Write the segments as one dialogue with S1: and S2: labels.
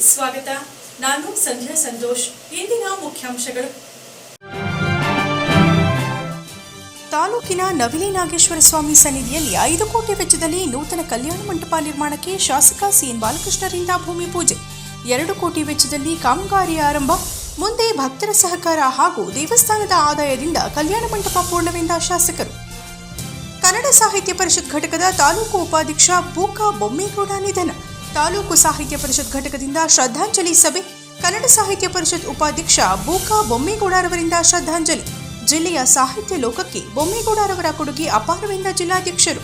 S1: ಸ್ವಾಗತ. ನಾನು ಸಂಧ್ಯಾ ಸಂತೋಷ್. ಇಂದಿನ ಮುಖ್ಯಾಂಶಗಳು. ತಾಲೂಕಿನ ನವಿಲಿ ನಾಗೇಶ್ವರ ಸ್ವಾಮಿ ಸನ್ನಿಧಿಯಲ್ಲಿ ಐದು ಕೋಟಿ ವೆಚ್ಚದಲ್ಲಿ ನೂತನ ಕಲ್ಯಾಣ ಮಂಟಪ ನಿರ್ಮಾಣಕ್ಕೆ ಶಾಸಕ ಸಿಎನ್ ಬಾಲಕೃಷ್ಣರಿಂದ ಭೂಮಿ ಪೂಜೆ. ಎರಡು ಕೋಟಿ ವೆಚ್ಚದಲ್ಲಿ ಕಾಮಗಾರಿ ಆರಂಭ. ಮುಂದೆ ಭಕ್ತರ ಸಹಕಾರ ಹಾಗೂ ದೇವಸ್ಥಾನದ ಆದಾಯದಿಂದ ಕಲ್ಯಾಣ ಮಂಟಪ ಪೂರ್ಣವೆಂದ ಶಾಸಕರು. ಕನ್ನಡ ಸಾಹಿತ್ಯ ಪರಿಷತ್ ಘಟಕದ ತಾಲೂಕು ಉಪಾಧ್ಯಕ್ಷ ಬೂಕ ಬೊಮ್ಮೇಗೌಡ ನಿಧನ. ತಾಲೂಕು ಸಾಹಿತ್ಯ ಪರಿಷತ್ ಘಟಕದಿಂದ ಶ್ರದ್ಧಾಂಜಲಿ ಸಭೆ, ಕನ್ನಡ ಸಾಹಿತ್ಯ ಪರಿಷತ್ ಉಪಾಧ್ಯಕ್ಷ ಬೂಕಾ ಬೊಮ್ಮೇಗೌಡರವರಿಂದ ಶ್ರದ್ಧಾಂಜಲಿ, ಜಿಲ್ಲೆಯ ಸಾಹಿತ್ಯ ಲೋಕಕ್ಕೆ ಬೊಮ್ಮೇಗೌಡರವರ ಕೊಡುಗೆ ಅಪಾರವೆಂದ ಜಿಲ್ಲಾಧ್ಯಕ್ಷರು.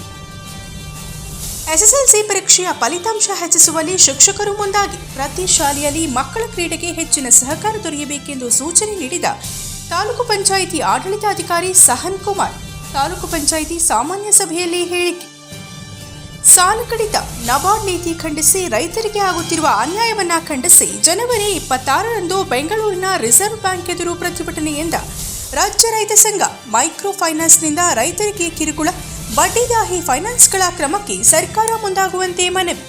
S1: ಎಸ್ಎಸ್ಎಲ್ಸಿ ಪರೀಕ್ಷೆಯ ಫಲಿತಾಂಶ ಹೆಚ್ಚಿಸುವಲ್ಲಿ ಶಿಕ್ಷಕರು ಮುಂದಾಗಿ, ಪ್ರತಿ ಶಾಲೆಯಲ್ಲಿ ಮಕ್ಕಳ ಕ್ರೀಡೆಗೆ ಹೆಚ್ಚಿನ ಸಹಕಾರ ದೊರೆಯಬೇಕೆಂದು ಸೂಚನೆ ನೀಡಿದ ತಾಲೂಕು ಪಂಚಾಯಿತಿ ಆಡಳಿತಾಧಿಕಾರಿ ಸಹನ್ ಕುಮಾರ್ ತಾಲೂಕು ಪಂಚಾಯಿತಿ ಸಾಮಾನ್ಯ ಸಭೆಯಲ್ಲಿ ಹೇಳಿಕೆ. ಸಾಲ ಕಡಿತ. ನಬಾರ್ಡ್ ನೀತಿ ಖಂಡಿಸಿ ರೈತರಿಗೆ ಆಗುತ್ತಿರುವ ಅನ್ಯಾಯವನ್ನ ಖಂಡಿಸಿ ಜನವರಿ ಇಪ್ಪತ್ತಾರರಂದು ಬೆಂಗಳೂರಿನ ರಿಸರ್ವ್ ಬ್ಯಾಂಕ್ ಎದುರು ಪ್ರತಿಭಟನೆಯಿಂದ ರಾಜ್ಯ ರೈತ ಸಂಘ ಮೈಕ್ರೋ ಫೈನಾನ್ಸ್ನಿಂದ ರೈತರಿಗೆ ಕಿರುಕುಳ, ಬಡ್ಡಿದಾಹಿ ಫೈನಾನ್ಸ್ಗಳ ಕ್ರಮಕ್ಕೆ ಸರ್ಕಾರ ಮುಂದಾಗುವಂತೆ ಮನವಿ.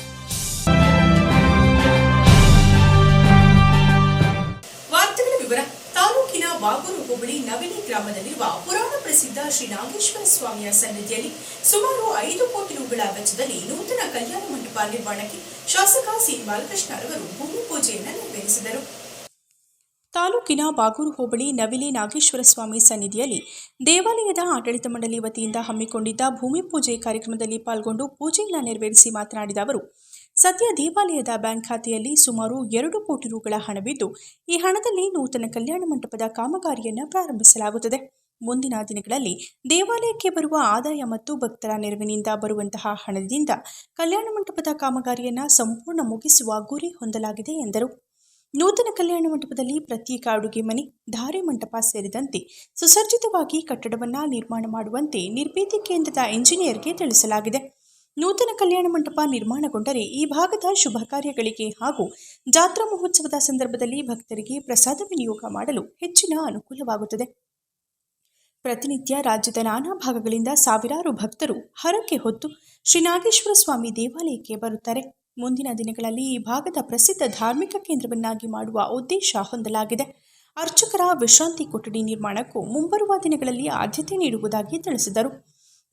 S1: ವಾರ್ತೆಗಳ ವಿವರ, ತಾಲೂಕಿನ ಬಾಗೂರು ಹೋಬಳಿ ನವಿಲಿ ಗ್ರಾಮದಲ್ಲಿರುವ ಪುರಾಣ ಪ್ರಸಿದ್ಧ ಶ್ರೀ ನಾಗೇಶ್ವರ ಸ್ವಾಮಿಯ ಸನ್ನಿಧಿಯಲ್ಲಿ ಸುಮಾರು ಐದು ಕೋಟಿ ರುಗಳ ವೆಚ್ಚದಲ್ಲಿ ನೂತನ ಕಲ್ಯಾಣ ಮಂಟಪ ನಿರ್ಮಾಣಕ್ಕೆ ಶಾಸಕ ಸಿ ಬಾಲಕೃಷ್ಣರವರು ಭೂಮಿ ಪೂಜೆಯನ್ನು ನೆರವೇರಿಸಿದರು. ತಾಲೂಕಿನ ಬಾಗೂರು ಹೋಬಳಿ ನವಿಲಿ ನಾಗೇಶ್ವರ ಸ್ವಾಮಿ ಸನ್ನಿಧಿಯಲ್ಲಿ ದೇವಾಲಯದ ಆಡಳಿತ ಮಂಡಳಿ ವತಿಯಿಂದ ಹಮ್ಮಿಕೊಂಡಿದ್ದ ಭೂಮಿ ಪೂಜೆ ಕಾರ್ಯಕ್ರಮದಲ್ಲಿ ಪಾಲ್ಗೊಂಡು ಪೂಜೆಯನ್ನು ನೆರವೇರಿಸಿ ಮಾತನಾಡಿದ ಅವರು, ಸದ್ಯ ದೇವಾಲಯದ ಬ್ಯಾಂಕ್ ಖಾತೆಯಲ್ಲಿ ಸುಮಾರು ಎರಡು ಕೋಟಿ ರೂಗಳ ಹಣವಿದ್ದು, ಈ ಹಣದಲ್ಲಿ ನೂತನ ಕಲ್ಯಾಣ ಮಂಟಪದ ಕಾಮಗಾರಿಯನ್ನು ಪ್ರಾರಂಭಿಸಲಾಗುತ್ತದೆ. ಮುಂದಿನ ದಿನಗಳಲ್ಲಿ ದೇವಾಲಯಕ್ಕೆ ಬರುವ ಆದಾಯ ಮತ್ತು ಭಕ್ತರ ನೆರವಿನಿಂದ ಬರುವಂತಹ ಹಣದಿಂದ ಕಲ್ಯಾಣ ಮಂಟಪದ ಕಾಮಗಾರಿಯನ್ನು ಸಂಪೂರ್ಣ ಮುಗಿಸುವ ಗುರಿ ಹೊಂದಲಾಗಿದೆ ಎಂದರು. ನೂತನ ಕಲ್ಯಾಣ ಮಂಟಪದಲ್ಲಿ ಪ್ರತ್ಯೇಕ ಅಡುಗೆ ಮನೆ, ಧಾರೆ ಮಂಟಪ ಸೇರಿದಂತೆ ಸುಸಜ್ಜಿತವಾಗಿ ಕಟ್ಟಡವನ್ನು ನಿರ್ಮಾಣ ಮಾಡುವಂತೆ ನಿರ್ಭೀತಿ ಕೇಂದ್ರದ ಇಂಜಿನಿಯರ್ಗೆ ತಿಳಿಸಲಾಗಿದೆ. ನೂತನ ಕಲ್ಯಾಣ ಮಂಟಪ ನಿರ್ಮಾಣಗೊಂಡರೆ ಈ ಭಾಗದ ಶುಭ ಕಾರ್ಯಗಳಿಗೆ ಹಾಗೂ ಜಾತ್ರಾ ಮಹೋತ್ಸವದ ಸಂದರ್ಭದಲ್ಲಿ ಭಕ್ತರಿಗೆ ಪ್ರಸಾದ ವಿನಿಯೋಗ ಮಾಡಲು ಹೆಚ್ಚಿನ ಅನುಕೂಲವಾಗುತ್ತದೆ. ಪ್ರತಿನಿತ್ಯ ರಾಜ್ಯದ ನಾನಾ ಭಾಗಗಳಿಂದ ಸಾವಿರಾರು ಭಕ್ತರು ಹರಕೆ ಹೊತ್ತು ಶ್ರೀ ನಾಗೇಶ್ವರ ಸ್ವಾಮಿ ದೇವಾಲಯಕ್ಕೆ ಬರುತ್ತಾರೆ. ಮುಂದಿನ ದಿನಗಳಲ್ಲಿ ಈ ಭಾಗದ ಪ್ರಸಿದ್ಧ ಧಾರ್ಮಿಕ ಕೇಂದ್ರವನ್ನಾಗಿ ಮಾಡುವ ಉದ್ದೇಶ ಹೊಂದಲಾಗಿದೆ. ಅರ್ಚಕರ ವಿಶ್ರಾಂತಿ ಕೊಠಡಿ ನಿರ್ಮಾಣಕ್ಕೂ ಮುಂಬರುವ ದಿನಗಳಲ್ಲಿ ಆದ್ಯತೆ ನೀಡುವುದಾಗಿ ತಿಳಿಸಿದರು.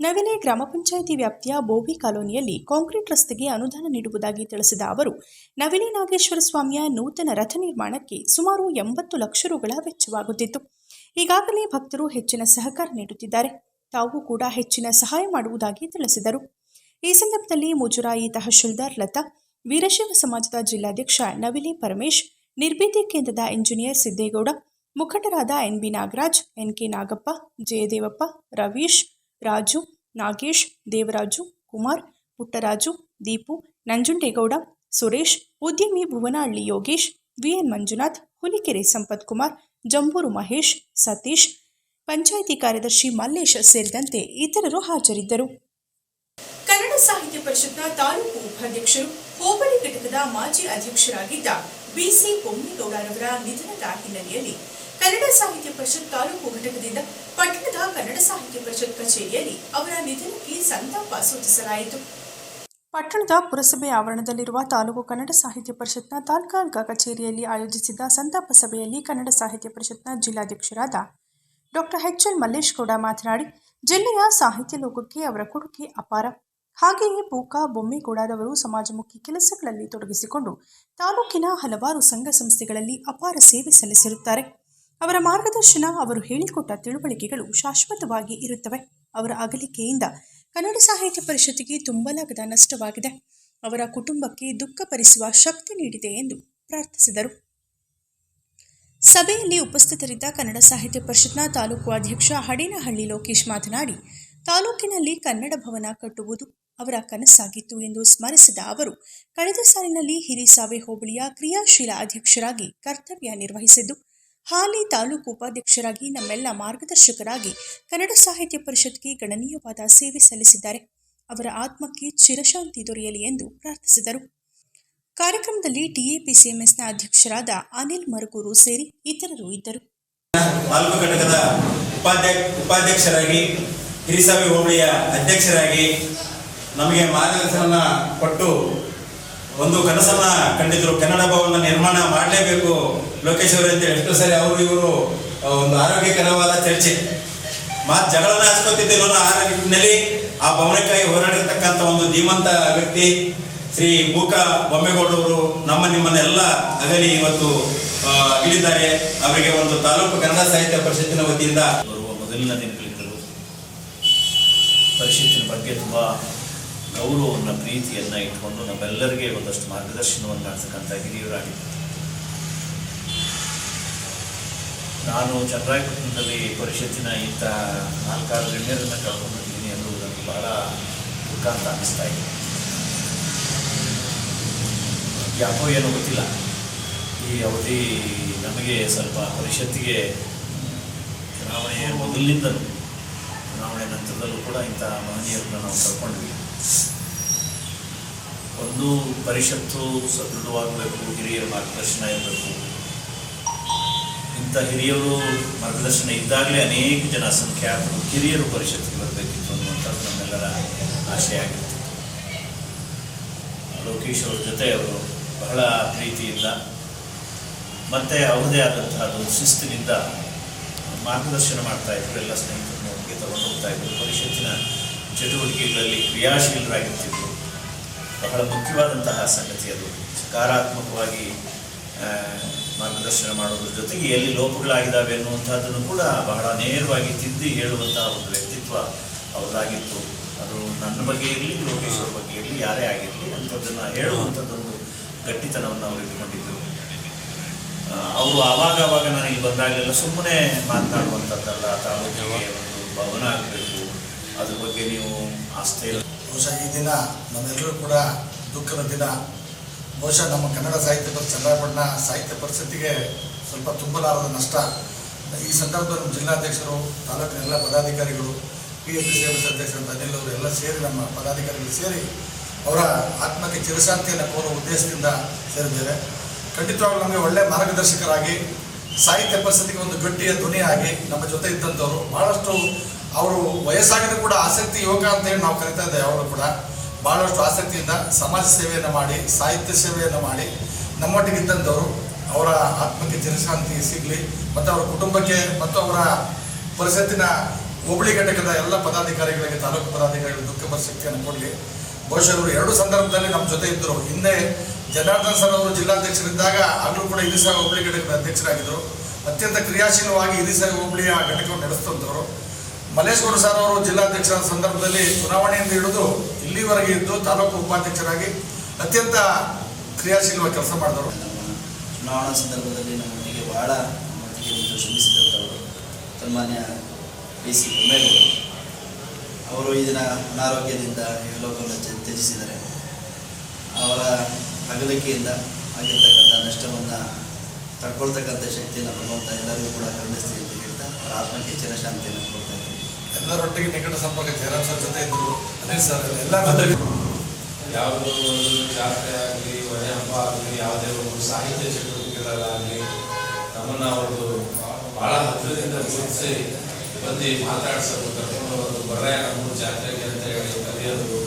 S1: ನವಿಲೆ ಗ್ರಾಮ ಪಂಚಾಯಿತಿ ವ್ಯಾಪ್ತಿಯ ಬೋವಿ ಕಾಲೋನಿಯಲ್ಲಿ ಕಾಂಕ್ರೀಟ್ ರಸ್ತೆಗೆ ಅನುದಾನ ನೀಡುವುದಾಗಿ ತಿಳಿಸಿದ ಅವರು ನವಿಲೆ ನಾಗೇಶ್ವರ ಸ್ವಾಮಿಯ ನೂತನ ರಥ ನಿರ್ಮಾಣಕ್ಕೆ ಸುಮಾರು ಎಂಬತ್ತು ಲಕ್ಷ ರುಗಳ ವೆಚ್ಚವಾಗುತ್ತಿತ್ತು. ಈಗಾಗಲೇ ಭಕ್ತರು ಹೆಚ್ಚಿನ ಸಹಕಾರ ನೀಡುತ್ತಿದ್ದಾರೆ. ತಾವು ಕೂಡ ಹೆಚ್ಚಿನ ಸಹಾಯ ಮಾಡುವುದಾಗಿ ತಿಳಿಸಿದರು. ಈ ಸಂದರ್ಭದಲ್ಲಿ ಮುಜುರಾಯಿ ತಹಶೀಲ್ದಾರ್ ಲತಾ, ವೀರಶೈವ ಸಮಾಜದ ಜಿಲ್ಲಾಧ್ಯಕ್ಷ ನವಿಲಿ ಪರಮೇಶ್, ನಿರ್ಭೀತಿ ಕೇಂದ್ರದ ಇಂಜಿನಿಯರ್ ಸಿದ್ದೇಗೌಡ, ಮುಖಂಡರಾದ N B Nagaraj N K Nagappa, Jayadevappa, Ravish, Raju, Nagesh, Devaraju, Kumar, Puttaraju, Deepu, Nanjundegowda, Suresh, ಉದ್ಯಮಿ ಭುವನಹಳ್ಳಿ ಯೋಗೇಶ್ ವಿಎನ್ ಮಂಜುನಾಥ್, ಹುಲಿಕೆರೆ ಸಂಪತ್ ಕುಮಾರ್ ಜಂಬೂರು ಮಹೇಶ್, ಸತೀಶ್, ಪಂಚಾಯಿತಿ ಕಾರ್ಯದರ್ಶಿ ಮಲ್ಲೇಶ್ ಸೇರಿದಂತೆ ಇತರರು ಹಾಜರಿದ್ದರು. ಕನ್ನಡ ಸಾಹಿತ್ಯ ಪರಿಷತ್ನ ತಾಲೂಕು ಉಪಾಧ್ಯಕ್ಷರು ಹೋಬಳಿ ಘಟಕದ ಮಾಜಿ ಅಧ್ಯಕ್ಷರಾಗಿದ್ದ ಬಿಸಿ ಬೊಮ್ಮೇಗೌಡರವರ ನಿಧನದ ಹಿನ್ನೆಲೆಯಲ್ಲಿ ಕನ್ನಡ ಸಾಹಿತ್ಯ ಪರಿಷತ್ ತಾಲೂಕು ಘಟಕದಿಂದ ಪಟ್ಟಣದ ಕನ್ನಡ ಸಾಹಿತ್ಯ ಪರಿಷತ್ ಕಚೇರಿಯಲ್ಲಿ ಅವರ ನಿಧನಕ್ಕೆ ಸಂತಾಪ ಸೂಚಿಸಲಾಯಿತು. ಪಟ್ಟಣದ ಪುರಸಭೆ ಆವರಣದಲ್ಲಿರುವ ತಾಲೂಕು ಕನ್ನಡ ಸಾಹಿತ್ಯ ಪರಿಷತ್ನ ತಾತ್ಕಾಲಿಕ ಕಚೇರಿಯಲ್ಲಿ ಆಯೋಜಿಸಿದ್ದ ಸಂತಾಪ ಸಭೆಯಲ್ಲಿ ಕನ್ನಡ ಸಾಹಿತ್ಯ ಪರಿಷತ್ನ ಜಿಲ್ಲಾಧ್ಯಕ್ಷರಾದ doctor H L Mallesh Gowda ಮಾತನಾಡಿ, ಜಿಲ್ಲೆಯ ಸಾಹಿತ್ಯ ಲೋಕಕ್ಕೆ ಅವರ ಕೊಡುಗೆ ಅಪಾರ. ಹಾಗೆಯೇ ಪೂಕ ಬೊಮ್ಮೇಗೌಡರವರು ಸಮಾಜಮುಖಿ ಕೆಲಸಗಳಲ್ಲಿ ತೊಡಗಿಸಿಕೊಂಡು ತಾಲೂಕಿನ ಹಲವಾರು ಸಂಘ ಸಂಸ್ಥೆಗಳಲ್ಲಿ ಅಪಾರ ಸೇವೆ ಸಲ್ಲಿಸಿರುತ್ತಾರೆ. ಅವರ ಮಾರ್ಗದರ್ಶನ ಅವರು ಹೇಳಿಕೊಟ್ಟ ತಿಳುವಳಿಕೆಗಳು ಶಾಶ್ವತವಾಗಿ ಇರುತ್ತವೆ. ಅವರ ಅಗಲಿಕೆಯಿಂದ ಕನ್ನಡ ಸಾಹಿತ್ಯ ಪರಿಷತ್ತಿಗೆ ತುಂಬಲಾಗದ ನಷ್ಟವಾಗಿದೆ. ಅವರ ಕುಟುಂಬಕ್ಕೆ ದುಃಖ ಭರಿಸುವ ಶಕ್ತಿ ನೀಡಿದೆ ಎಂದು ಪ್ರಾರ್ಥಿಸಿದರು. ಸಭೆಯಲ್ಲಿ ಉಪಸ್ಥಿತರಿದ್ದ ಕನ್ನಡ ಸಾಹಿತ್ಯ ಪರಿಷತ್ನ ತಾಲೂಕು ಅಧ್ಯಕ್ಷ ಹಡೇನಹಳ್ಳಿ ಲೋಕೇಶ್ ಮಾತನಾಡಿ, ತಾಲೂಕಿನಲ್ಲಿ ಕನ್ನಡ ಭವನ ಕಟ್ಟುವುದು ಅವರ ಕನಸಾಗಿತ್ತು ಎಂದು ಸ್ಮರಿಸಿದ ಅವರು, ಕಳೆದ ಸಾಲಿನಲ್ಲಿ ಹಿರಿಸಾವೆ ಹೋಬಳಿಯ ಕ್ರಿಯಾಶೀಲ ಅಧ್ಯಕ್ಷರಾಗಿ ಕರ್ತವ್ಯ ನಿರ್ವಹಿಸಿದ್ದು ಹಾಲಿ ತಾಲೂಕು ಉಪಾಧ್ಯಕ್ಷರಾಗಿ ನಮ್ಮೆಲ್ಲ ಮಾರ್ಗದರ್ಶಕರಾಗಿ ಕನ್ನಡ ಸಾಹಿತ್ಯ ಪರಿಷತ್ಗೆ ಗಣನೀಯವಾದ ಸೇವೆ ಸಲ್ಲಿಸಿದ್ದಾರೆ. ಅವರ ಆತ್ಮಕ್ಕೆ ಚಿರಶಾಂತಿ ದೊರೆಯಲಿ ಎಂದು ಪ್ರಾರ್ಥಿಸಿದರು. ಕಾರ್ಯಕ್ರಮದಲ್ಲಿ ಟಿಎಪಿಸಿಎಂಎಸ್ನ ಅಧ್ಯಕ್ಷರಾದ ಅನಿಲ್ ಮರುಗೂರು ಸೇರಿ ಇತರರು ಇದ್ದರು.
S2: ಉಪಾಧ್ಯಕ್ಷರಾಗಿ ಹೋಬಳಿಯ ಅಧ್ಯಕ್ಷರಾಗಿ ನಮಗೆ ಮಾರ್ಗದರ್ಶನ ಕೊಟ್ಟು ಒಂದು ಕನಸನ್ನ ಕಂಡಿದ್ರು. ಕನ್ನಡ ಭವನ ನಿರ್ಮಾಣ ಮಾಡಲೇಬೇಕು ಲೋಕೇಶ್ ಅವರು ಅಂತ ಎಷ್ಟು ಸರಿ ಅವರು ಇವರು ಒಂದು ಆರೋಗ್ಯಕರವಾದ ಚರ್ಚೆ. ಮಾತು ಜಗಳನ ಹಚ್ಕೋತಿದ್ದಿಲ್ಲ ಆ ನಿಟ್ಟಿನಲ್ಲಿ ಆ ಭವನಕ್ಕಾಗಿ ಹೋರಾಡಿರ್ತಕ್ಕಂಥ ಒಂದು ಧೀಮಂತ ವ್ಯಕ್ತಿ, ಶ್ರೀ ಮೂಕ ಬೊಮ್ಮೇಗೌಡವರು ನಮ್ಮ ನಿಮ್ಮನ್ನೆಲ್ಲ ಅಗಲಿ ಇವತ್ತು ಇಳಿದ್ದಾರೆ ಅವರಿಗೆ ಒಂದು ತಾಲೂಕು ಕನ್ನಡ ಸಾಹಿತ್ಯ ಪರಿಷತ್ತಿನ ವತಿಯಿಂದ
S3: ಬರುವ ಮೊದಲಿನ ದಿನಗಳಿಂದಲೂ ಪರಿಷತ್ತಿನ ಬಗ್ಗೆ ತುಂಬ ಗೌರವವನ್ನು, ಪ್ರೀತಿಯನ್ನು ಇಟ್ಕೊಂಡು ನಮ್ಮೆಲ್ಲರಿಗೆ ಒಂದಷ್ಟು ಮಾರ್ಗದರ್ಶನವನ್ನು ಮಾಡ್ತಕ್ಕಂಥ ಹಿರಿಯರಾಗಿದ್ದರು ನಾನು ಚಂದ್ರಾಯಪಟ್ಟಣದಲ್ಲಿ ಪರಿಷತ್ತಿನ ಇಂಥ ನಾಲ್ಕಾರು ಗಣ್ಯರನ್ನು ಕಳ್ಕೊಂಡಿದ್ದೀನಿ ಎನ್ನುವುದನ್ನು ಬಹಳ ದುಃಖ ಅಂತ ಅನ್ನಿಸ್ತಾ ಇದೆ. ಯಾಕೋ ಏನೋ ಗೊತ್ತಿಲ್ಲ. ಈ ಅವಧಿ ನಮಗೆ ಸ್ವಲ್ಪ ಪರಿಷತ್ತಿಗೆ ಚುನಾವಣೆಯ ಮೊದಲಿನಿಂದಲೂ ಚುನಾವಣೆ ನಂತರದಲ್ಲೂ ಕೂಡ ಇಂಥ ಮಹನೀಯರನ್ನು ನಾವು ಕಳ್ಕೊಂಡ್ವಿ ಒಂದು ಪರಿಷತ್ತು ಸದೃಢವಾಗಬೇಕು, ಹಿರಿಯರ ಮಾರ್ಗದರ್ಶನ ಇರಬೇಕು. ಇಂಥ ಹಿರಿಯರು ಮಾರ್ಗದರ್ಶನ ಇದ್ದಾಗಲೇ ಅನೇಕ ಜನ ಸಂಖ್ಯಾತರು ಹಿರಿಯರು ಪರಿಷತ್ತಿಗೆ ಬರಬೇಕಿತ್ತು ಅನ್ನುವಂಥದ್ದು ನಮ್ಮೆಲ್ಲರ ಆಶೆ ಆಗಿತ್ತು. ಲೋಕೇಶ್ ಅವ್ರ ಜೊತೆ ಅವರು ಬಹಳ ಪ್ರೀತಿಯಿಂದ ಮತ್ತೆ ಅವರದೇ ಆದಂತಹ ಒಂದು ಶಿಸ್ತಿನಿಂದ ಮಾರ್ಗದರ್ಶನ ಮಾಡ್ತಾ ಇದ್ರು. ಎಲ್ಲ ಸ್ನೇಹಿತರನ್ನು ಒಟ್ಟಿಗೆ ತಗೊಂಡು ಹೋಗ್ತಾ ಇದ್ರು. ಪರಿಷತ್ತಿನ ಚಟುವಟಿಕೆಗಳಲ್ಲಿ ಕ್ರಿಯಾಶೀಲರಾಗಿರ್ತಿದ್ರು. ಬಹಳ ಮುಖ್ಯವಾದಂತಹ ಸಂಗತಿ ಅದು. ಸಕಾರಾತ್ಮಕವಾಗಿ ಮಾರ್ಗದರ್ಶನ ಮಾಡೋದ್ರ ಜೊತೆಗೆ ಎಲ್ಲಿ ಲೋಪಗಳಾಗಿದ್ದಾವೆ ಅನ್ನುವಂಥದ್ದನ್ನು ಕೂಡ ಬಹಳ ನೇರವಾಗಿ ತಿದ್ದಿ ಹೇಳುವಂತಹ ಒಂದು ವ್ಯಕ್ತಿತ್ವ ಅವರಾಗಿತ್ತು ಅದು ನನ್ನ ಬಗ್ಗೆ ಇರಲಿ ಲೋಕೇಶ್ವರ ಬಗ್ಗೆ ಇರಲಿ, ಯಾರೇ ಆಗಿರಲಿ ಅಂಥದ್ದನ್ನು ಹೇಳುವಂಥದ್ದೊಂದು ಗಟ್ಟಿತನವನ್ನು ಅವರು ಇಟ್ಕೊಂಡಿದ್ದರು ಅವರು ಆವಾಗ ಆವಾಗ ನಾನು ಬಂದಾಗಲೆಲ್ಲ ಸುಮ್ಮನೆ ಮಾತನಾಡುವಂಥದ್ದಲ್ಲ, ತಾಲೂಕಿಗೆ ಒಂದು ಭವನ ಆಗಬೇಕು ಅದ್ರ ಬಗ್ಗೆ ನೀವು ಆಸ್ತಿ
S4: ಬಹುಶಃ ಈ ದಿನ ನಮ್ಮೆಲ್ಲರೂ ಕೂಡ ದುಃಖದ ದಿನ. ಬಹುಶಃ ನಮ್ಮ ಕನ್ನಡ ಸಾಹಿತ್ಯ ಪರಿಷತ್ ಚನ್ನರಾಯಪಟ್ಟಣ ಸಾಹಿತ್ಯ ಪರಿಷತ್ತಿಗೆ ಸ್ವಲ್ಪ ತುಂಬಲಾರದ ನಷ್ಟ. ಈ ಸಂದರ್ಭದಲ್ಲಿ ನಮ್ಮ ಜಿಲ್ಲಾಧ್ಯಕ್ಷರು, ತಾಲೂಕಿನ ಎಲ್ಲ ಪದಾಧಿಕಾರಿಗಳು ಪಿ ಎಂ ಪಿ ಸೇವೆಸ್ ಅಧ್ಯಕ್ಷರು ಅನಿಲ್ ಅವರು ಎಲ್ಲ ಸೇರಿ ನಮ್ಮ ಪದಾಧಿಕಾರಿಗಳು ಸೇರಿ ಅವರ ಆತ್ಮಕ್ಕೆ ಚಿರಶಾಂತಿಯನ್ನು ಕೋರುವ ಉದ್ದೇಶದಿಂದ ಸೇರಿದ್ದೇವೆ. ಖಂಡಿತವಾಗ್ಲೂ ನಮಗೆ ಒಳ್ಳೆಯ ಮಾರ್ಗದರ್ಶಕರಾಗಿ, ಸಾಹಿತ್ಯ ಪರಿಸ್ಥಿತಿಗೆ ಒಂದು ಗಟ್ಟಿಯ ಧ್ವನಿಯಾಗಿ ನಮ್ಮ ಜೊತೆ ಇದ್ದಂಥವರು ಭಾಳಷ್ಟು ಅವರು ವಯಸ್ಸಾಗಿದ್ರು ಕೂಡ ಆಸಕ್ತಿ ಯುವಕ ಅಂತ ಹೇಳಿ ನಾವು ಕರಿತಾ ಇದ್ದೇವೆ, ಅವರು ಕೂಡ. ಭಾಳಷ್ಟು ಆಸಕ್ತಿಯಿಂದ ಸಮಾಜ ಸೇವೆಯನ್ನು ಮಾಡಿ, ಸಾಹಿತ್ಯ ಸೇವೆಯನ್ನು ಮಾಡಿ, ನಮ್ಮೊಟ್ಟಿಗೆ ಇದ್ದಂಥವ್ರು. ಅವರ ಆತ್ಮಕ್ಕೆ ಜನಶಾಂತಿ ಸಿಗಲಿ, ಮತ್ತು ಅವರ ಕುಟುಂಬಕ್ಕೆ, ಮತ್ತು ಅವರ ಪರಿಷತ್ತಿನ ಹೋಬಳಿ ಘಟಕದ ಎಲ್ಲ ಪದಾಧಿಕಾರಿಗಳಿಗೆ, ತಾಲೂಕು ಪದಾಧಿಕಾರಿಗಳಿಗೆ ದುಃಖ ಪರಿಸ್ಥಿತಿಯನ್ನು ಕೊಡಲಿ. ಬಹುಶಃ ಅವರು ಎರಡು ಸಂದರ್ಭದಲ್ಲಿ ನಮ್ಮ ಜೊತೆ ಇದ್ದರು. ಹಿಂದೆ ಜನಾರ್ದನ್ ಸರ್ ಅವರು ಜಿಲ್ಲಾಧ್ಯಕ್ಷರಿದ್ದಾಗ ಆಗಲೂ ಕೂಡ ಇರಿಸಾಗ ಹೋಬಳಿ ಘಟಕದ ಅಧ್ಯಕ್ಷರಾಗಿದ್ದರು. ಅತ್ಯಂತ ಕ್ರಿಯಾಶೀಲವಾಗಿ ಇರಿಸಾಗ ಹೋಬಳಿಯ ಘಟಕವನ್ನು ನಡೆಸ್ತಂಥವ್ರು ಮಲ್ಲೇಶ್ವರ ಸರ್ ಅವರು ಜಿಲ್ಲಾಧ್ಯಕ್ಷರ ಸಂದರ್ಭದಲ್ಲಿ ಚುನಾವಣೆಯಿಂದ ಹಿಡಿದು ಇಲ್ಲಿವರೆಗೆ ಇದ್ದು ತಾಲೂಕು ಉಪಾಧ್ಯಕ್ಷರಾಗಿ ಅತ್ಯಂತ ಕ್ರಿಯಾಶೀಲವಾಗಿ ಕೆಲಸ ಮಾಡಿದವರು.
S5: ಚುನಾವಣಾ ಸಂದರ್ಭದಲ್ಲಿ ನಮ್ಮೊಟ್ಟಿಗೆ ಬಹಳ ನಮ್ಮೊಟ್ಟಿಗೆ ಒಂದು ಶ್ರಮಿಸಿದಂಥವರು ಸನ್ಮಾನ್ಯ ಪಿ ಸಿ ಬೊಮ್ಮೇಗೌಡರು ಅವರು ದಿನ ಅನಾರೋಗ್ಯದಿಂದ ಎಲ್ಲೋಕವನ್ನು ತ್ಯಜಿಸಿದರೆ ಅವರ ಅಗಲಿಕೆಯಿಂದ ಆಗಿರ್ತಕ್ಕಂಥ ನಷ್ಟವನ್ನು ತಡ್ಕೊಳ್ತಕ್ಕಂಥ ಶಕ್ತಿಯನ್ನು ಭಗವಂತ ಎಲ್ಲರಿಗೂ ಕೂಡ ಕರುಣಿಸ್ತೀವಿ ಅಂತ ಹೇಳ್ತಾ, ಅವರ ಆತ್ಮಕ್ಕೆ ಚಿರಶಾಂತಿಯನ್ನು
S4: ಎಲ್ಲರೊಟ್ಟಿಗೆ ನಿಕಟ ಸಂಪರ್ಕ ಜಯರಾಮ್ ಸರ್ ಜೊತೆ ಇದ್ದರು ಅನಿಲ್ ಸರ್ ಎಲ್ಲ
S6: ಯಾವುದೋ ಒಂದು ಜಾತ್ರೆ ಆಗಲಿ ಮನೆ ಹಬ್ಬ ಆಗಲಿ ಯಾವುದೇ ಒಂದು ಸಾಹಿತ್ಯ ಚಟುವಟಿಕೆಗಳಾಗಲಿ ನಮ್ಮನ್ನು ಅವರು ಬಹಳ ಹತ್ತಿರದಿಂದ ಗುರುತಿಸಿ ಬಂದು ಮಾತಾಡಿಸೋದು ಕರ್ಕೊಂಡು ಹೋಗೋದು ಬರ್ರೆ ನಮ್ಮ ಜಾತ್ರೆಗೆ ಅಂತ ಹೇಳಿ ಕರೆಯೋದು